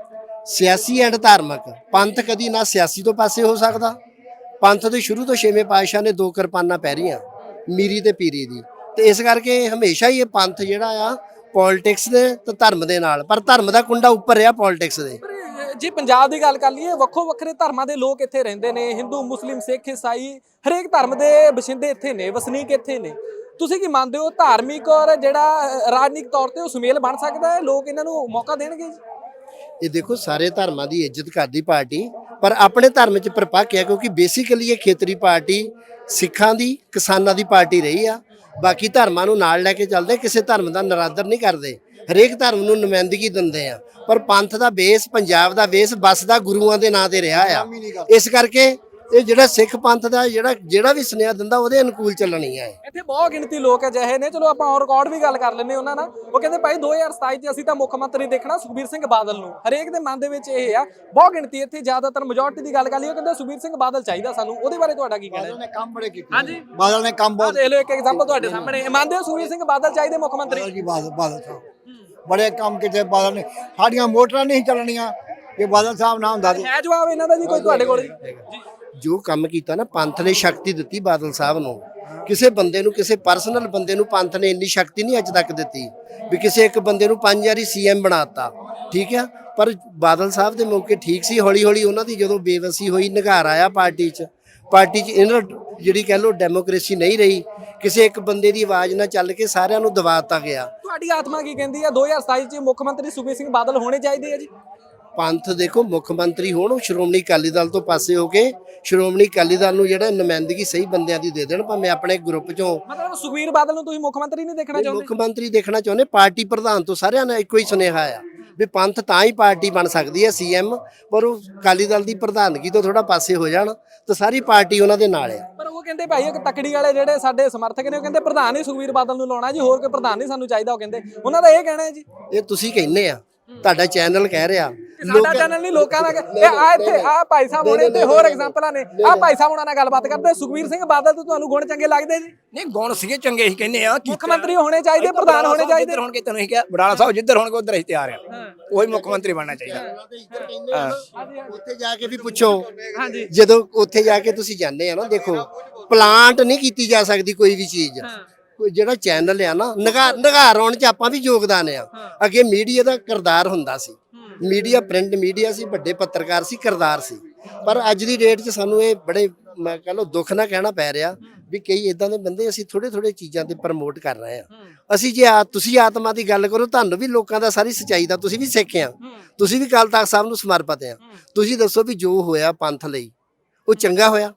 ਸਿਆਸੀ ਐਂਡ ਧਾਰਮਿਕ। ਪੰਥ ਕਦੀ ਨਾ ਸਿਆਸੀ ਤੋਂ ਪਾਸੇ ਹੋ ਸਕਦਾ। ਪੰਥ ਦੇ ਸ਼ੁਰੂ ਤੋਂ ਛੇਵੇਂ ਪਾਤਸ਼ਾਹ ਨੇ ਦੋ ਕਿਰਪਾਨਾਂ ਪਹਿਰੀਆਂ ਮੀਰੀ ਤੇ ਪੀਰੀ ਦੀ। ਤੇ ਇਸ ਕਰਕੇ ਹਮੇਸ਼ਾ ਹੀ ਇਹ ਪੰਥ ਜਿਹੜਾ ਆ ਪੋਲਿਟਿਕਸ ਦੇ ਤੇ ਧਰਮ ਦੇ ਨਾਲ। ਪਰ ਧਰਮ ਦਾ ਕੁੰਡਾ ਉੱਪਰ ਰਿਹਾ ਪੋਲਿਟਿਕਸ ਦੇ। ਜੇ ਪੰਜਾਬ ਦੀ ਗੱਲ ਕਰ ਲਈਏ ਵੱਖੋ ਵੱਖਰੇ ਧਰਮਾਂ ਦੇ ਲੋਕ ਇੱਥੇ ਰਹਿੰਦੇ ਨੇ। ਹਿੰਦੂ ਮੁਸਲਿਮ ਸਿੱਖ ਈਸਾਈ ਹਰੇਕ ਧਰਮ ਦੇ ਵਸਿੰਦੇ ਇੱਥੇ ਨੇ ਵਸਨੀਕ ਇੱਥੇ ਨੇ। ਤੁਸੀਂ ਕੀ ਮੰਨਦੇ ਹੋ ਧਾਰਮਿਕ ਔਰ ਜਿਹੜਾ ਰਾਜਨੀਤਿਕ ਤੌਰ ਤੇ ਉਹ ਸੁਮੇਲ ਬਣ ਸਕਦਾ ਹੈ? ਲੋਕ ਇਹਨਾਂ ਨੂੰ ਮੌਕਾ ਦੇਣਗੇ ਜੀ? ਇਹ ਦੇਖੋ ਸਾਰੇ ਧਰਮਾਂ ਦੀ ਇੱਜ਼ਤ ਕਰਦੀ ਪਾਰਟੀ ਪਰ ਆਪਣੇ ਧਰਮ 'ਚ ਪਰਪੱਕ ਹੈ ਕਿਉਂਕਿ ਬੇਸਿਕਲੀ ਇਹ ਖੇਤਰੀ ਪਾਰਟੀ ਸਿੱਖਾਂ ਦੀ ਕਿਸਾਨਾਂ ਦੀ ਪਾਰਟੀ ਰਹੀ ਆ। ਬਾਕੀ ਧਰਮਾਂ ਨੂੰ ਨਾਲ ਲੈ ਕੇ ਚੱਲਦੇ ਕਿਸੇ ਧਰਮ ਦਾ ਨਰਾਦਰ ਨਹੀਂ ਕਰਦੇ। ਹਰੇਕ ਧਰਮ ਨੂੰ ਨੁਮਾਇੰਦਗੀ ਦਿੰਦੇ ਆ। ਪਰ ਪੰਥ ਦਾ ਬੇਸ ਪੰਜਾਬ ਦਾ ਬੇਸ ਬਸਦਾ ਗੁਰੂਆਂ ਦੇ ਨਾਂ ਤੇ ਰਿਹਾ ਆ। ਇਸ ਕਰਕੇ ਇਹ ਜਿਹੜਾ ਸਿੱਖ ਪੰਥ ਦਾ ਜਿਹੜਾ ਜਿਹੜਾ ਵੀ ਸੁਨੇਹਾ ਦਿੰਦਾ ਉਹਦੇ ਅਨੁਕੂਲ ਚੱਲਣੀ ਆ ਇਹ। ਇੱਥੇ ਬਹੁਤ ਗਿਣਤੀ ਲੋਕ ਅਜਿਹੇ ਨੇ। ਚਲੋ ਆਪਾਂ ਰਿਕਾਰਡ ਵੀ ਗੱਲ ਕਰ ਲੈਂਦੇ ਉਹਨਾਂ ਨਾਲ। ਉਹ ਕਹਿੰਦੇ ਭਾਈ 2027 'ਚ ਅਸੀਂ ਤਾਂ ਮੁੱਖ ਮੰਤਰੀ ਦੇਖਣਾ ਸੁਖਬੀਰ ਸਿੰਘ ਬਾਦਲ ਨੂੰ। ਹਰੇਕ ਦੇ ਮਨ ਦੇ ਵਿੱਚ ਇਹ ਆ। ਬਹੁਤ ਗਿਣਤੀ ਇੱਥੇ ਜ਼ਿਆਦਾਤਰ ਮੈਜੋਰਟੀ ਦੀ ਗੱਲ ਕਰ ਲਈ ਉਹ ਕਹਿੰਦੇ ਸੁਖਬੀਰ ਸਿੰਘ ਬਾਦਲ ਚਾਹੀਦਾ ਸਾਨੂੰ। ਉਹਦੇ ਬਾਰੇ ਤੁਹਾਡਾ ਕੀ ਕਹਿਣਾ ਹੈ? ਨੇ ਕੰਮ ਬੜੇ ਕੀਤੇ। ਹਾਂਜੀ। ਬਾਦਲ ਨੇ ਕੰਮ ਆਹ ਦੇਖ ਲਓ ਇੱਕ ਐਗਜ਼ਾਮਪਲ ਤੁਹਾਡੇ ਸਾਹਮਣੇ। ਇਹ ਮੰਨਦੇ ਹੋ ਸੁਖਬੀਰ ਸਿੰਘ ਬਾਦਲ ਚਾਹੀਦੇ ਮੁੱਖ ਮੰਤਰੀ? ਜੀ ਬਾਦਲ ਬਾਦਲ ਸਾਹਿਬ। ਬੜੇ ਕੰਮ ਕੀਤੇ ਬਾਦਲ ਨੇ। ਸਾਡੀਆਂ ਮੋਟਰਾਂ ਨਹੀਂ ਚੱਲਣੀਆਂ। ਜੇ ਬਾਦਲ ਸਾਹਿਬ ਨਾ ਹੁੰਦਾ ਹੈ ਜਵਾਬ ਇਹਨਾਂ ਦਾ ਜੀ ਕੋਈ ਤੁਹਾਡੇ ਕੋਲ? ਜੀ ਜੋ ਕੰਮ ਕੀਤਾ ਨਾ ਪੰਥ ਨੇ ਸ਼ਕਤੀ ਦਿੱਤੀ ਬਾਦਲ ਸਾਹਿਬ ਨੂੰ। ਕਿਸੇ ਬੰਦੇ ਨੂੰ ਕਿਸੇ ਪਰਸਨਲ ਬੰਦੇ ਨੂੰ ਪੰਥ ਨੇ ਇੰਨੀ ਸ਼ਕਤੀ ਨਹੀਂ ਅੱਜ ਤੱਕ ਦਿੱਤੀ ਵੀ ਕਿਸੇ ਇੱਕ ਬੰਦੇ ਨੂੰ ਪੰਜ ਵਾਰੀ ਸੀਐਮ ਬਣਾਤਾ ਠੀਕ ਆ? ਪਰ ਬਾਦਲ ਸਾਹਿਬ ਦੇ ਮੌਕੇ ਠੀਕ ਸੀ ਹੌਲੀ ਹੌਲੀ ਉਹਨਾਂ ਦੀ ਜਦੋਂ ਬੇਵਸੀ ਹੋਈ ਨਿਘਾਰ ਆਇਆ ਪਾਰਟੀ 'ਚ। ਪਾਰਟੀ 'ਚ ਇਹਨਾਂ ਜਿਹੜੀ ਕਹਿ ਲੋ ਡੈਮੋਕ੍ਰੇਸੀ ਨਹੀਂ ਰਹੀ ਕਿਸੇ ਇੱਕ ਬੰਦੇ ਦੀ ਆਵਾਜ਼ ਨਾਲ ਚੱਲ ਕੇ ਸਾਰਿਆਂ ਨੂੰ ਦਬਾਤਾ ਗਿਆ। ਤੁਹਾਡੀ ਆਤਮਾ ਕੀ ਕਹਿੰਦੀ ਆ? 2027 'ਚ ਮੁੱਖ ਮੰਤਰੀ ਸੁਖਬੀਰ ਸਿੰਘ ਬਾਦਲ ਹੋਣੇ ਚਾਹੀਦੇ ਆ ਜੀ। ਪੰਥ ਦੇਖੋ ਮੁੱਖ ਮੰਤਰੀ ਹੋਣ ਸ਼੍ਰੋਮਣੀ ਅਕਾਲੀ ਦਲ ਤੋਂ ਪਾਸੇ ਹੋ ਕੇ ਸ਼੍ਰੋਮਣੀ ਅਕਾਲੀ ਦਲ ਨੂੰ ਜਿਹੜਾ ਨੁਮਾਇੰਦਗੀ ਸਹੀ ਬੰਦਿਆਂ ਦੀ ਦੇ ਦੇਣ ਭਾਵੇਂ ਆਪਣੇ ਗਰੁੱਪ ਚੋਂ ਮਤਲਬ ਸੁਖਬੀਰ ਬਾਦਲ ਨੂੰ ਤੁਸੀਂ ਮੁੱਖ ਮੰਤਰੀ ਨਹੀਂ ਦੇਖਣਾ ਚਾਹੁੰਦੇ? ਮੁੱਖ ਮੰਤਰੀ ਦੇਖਣਾ ਚਾਹੁੰਦੇ ਪਾਰਟੀ ਪ੍ਰਧਾਨ ਤੋਂ ਸਾਰਿਆਂ ਦਾ ਇੱਕੋ ਹੀ ਸੁਨੇਹਾ ਆ ਵੀ ਪੰਥ ਤਾਂ ਹੀ ਪਾਰਟੀ ਬਣ ਸਕਦੀ ਹੈ ਸੀਐਮ ਪਰ ਉਹ ਅਕਾਲੀ ਦਲ ਦੀ ਪ੍ਰਧਾਨਗੀ ਤੋਂ ਥੋੜਾ ਪਾਸੇ ਹੋ ਜਾਣ ਤਾਂ ਸਾਰੀ ਪਾਰਟੀ ਉਹਨਾਂ ਦੇ ਨਾਲ ਆ। ਪਰ ਉਹ ਕਹਿੰਦੇ ਭਾਈ ਇੱਕ ਤਕੜੀ ਵਾਲੇ ਜਿਹੜੇ ਸਾਡੇ ਸਮਰਥਕ ਨੇ ਉਹ ਕਹਿੰਦੇ ਪ੍ਰਧਾਨ ਹੀ ਸੁਖਬੀਰ ਬਾਦਲ ਨੂੰ ਲਾਉਣਾ ਜੀ ਹੋਰ ਕੋਈ ਪ੍ਰਧਾਨ ਨਹੀਂ ਸਾਨੂੰ ਚਾਹੀਦਾ ਉਹ ਕਹਿੰਦੇ। ਉਹਨਾਂ ਦਾ ਇਹ ਕਹਿਣਾ ਹੈ ਜੀ। ਇਹ ਤੁਸੀਂ ਕਹਿੰਦੇ ਆ। ਤੁਹਾਡਾ ਚੈਨਲ ਕਹਿ ਰਿਹਾ। ਸਾਡਾ ਚੈਨਲ ਨਹੀਂ ਲੋਕਾਂ ਨਾਲ ਇਹ ਆ ਇੱਥੇ ਆ ਭਾਈ ਸਾਹਿਬ ਹੋਣੇ ਤੇ ਹੋਰ ਐਗਜ਼ਾਮਪਲਾਂ ਨੇ ਆ ਭਾਈ ਸਾਹਿਬ ਉਹਨਾਂ ਨਾਲ ਗੱਲਬਾਤ ਕਰਦੇ ਸੁਖਬੀਰ ਸਿੰਘ ਬਾਦਲ ਤੋਂ ਤੁਹਾਨੂੰ ਗੁਣ ਚੰਗੇ ਲੱਗਦੇ ਜੀ? ਨਹੀਂ ਗੁਣ ਸੀਗੇ ਚੰਗੇ ਹੀ ਕਹਿੰਦੇ ਆ ਮੁੱਖ ਮੰਤਰੀ ਹੋਣੇ ਚਾਹੀਦੇ ਪ੍ਰਧਾਨ ਹੋਣੇ ਚਾਹੀਦੇ। ਹੋਣਗੇ ਤੈਨੂੰ ਹੀ ਕਿਹਾ। ਬੜਾਲਾ ਸਾਹਿਬ ਜਿੱਧਰ ਹੋਣਗੇ ਉਧਰ ਹੀ ਤਿਆਰ ਆ। ਉਹੀ ਮੁੱਖ ਮੰਤਰੀ ਬਣਨਾ ਚਾਹੀਦਾ। ਉੱਥੇ ਜਾ ਕੇ ਵੀ ਪੁੱਛੋ। ਹਾਂਜੀ। ਜਦੋਂ ਉੱਥੇ ਜਾ ਕੇ ਤੁਸੀਂ ਜਾਂਦੇ ਆ ਨਾ ਦੇਖੋ ਪਲਾਂਟ ਨਹੀਂ ਕੀਤੀ ਜਾ ਸਕਦੀ ਕੋਈ ਵੀ ਚੀਜ਼। ਜਿਹੜਾ ਚੈਨਲ ਆ ਨਾ ਨਿਗਾਰ ਨਿਗਾਰ ਆਉਣ ਚ ਆਪਾਂ ਵੀ ਯੋਗਦਾਨ ਆ। ਅੱਗੇ ਮੀਡੀਆ ਦਾ ਕਿਰਦਾਰ ਹੁੰਦਾ ਸੀ। ਮੀਡੀਆ ਪ੍ਰਿੰਟ ਮੀਡੀਆ ਸੀ ਵੱਡੇ ਪੱਤਰਕਾਰ ਸੀ ਕਿਰਦਾਰ ਸੀ। ਪਰ ਅੱਜ ਦੀ ਡੇਟ 'ਚ ਸਾਨੂੰ ਇਹ ਬੜੇ ਮੈਂ ਕਹ ਲਓ ਦੁੱਖ ਨਾਲ ਕਹਿਣਾ ਪੈ ਰਿਹਾ ਵੀ ਕਈ ਇਦਾਂ ਦੇ ਬੰਦੇ ਅਸੀਂ ਥੋੜੇ ਥੋੜੇ ਚੀਜ਼ਾਂ ਤੇ ਪ੍ਰਮੋਟ ਕਰ ਰਹੇ ਆ। ਅਸੀਂ ਜੇ ਆ ਤੁਸੀਂ ਆਤਮਾ ਦੀ ਗੱਲ ਕਰੋ ਤੁਹਾਨੂੰ ਵੀ ਲੋਕਾਂ ਦਾ ਸਾਰੀ ਸਚਾਈ ਦਾ ਤੁਸੀਂ ਵੀ ਸਿੱਖਿਆ ਤੁਸੀਂ ਵੀ ਅਕਾਲ ਤਖਤ ਸਾਹਿਬ ਨੂੰ ਸਮਰਪਿਤ ਆ। ਤੁਸੀਂ ਦੱਸੋ ਵੀ ਜੋ ਹੋਇਆ ਪੰਥ ਲਈ ਉਹ ਚੰਗਾ ਹੋਇਆ?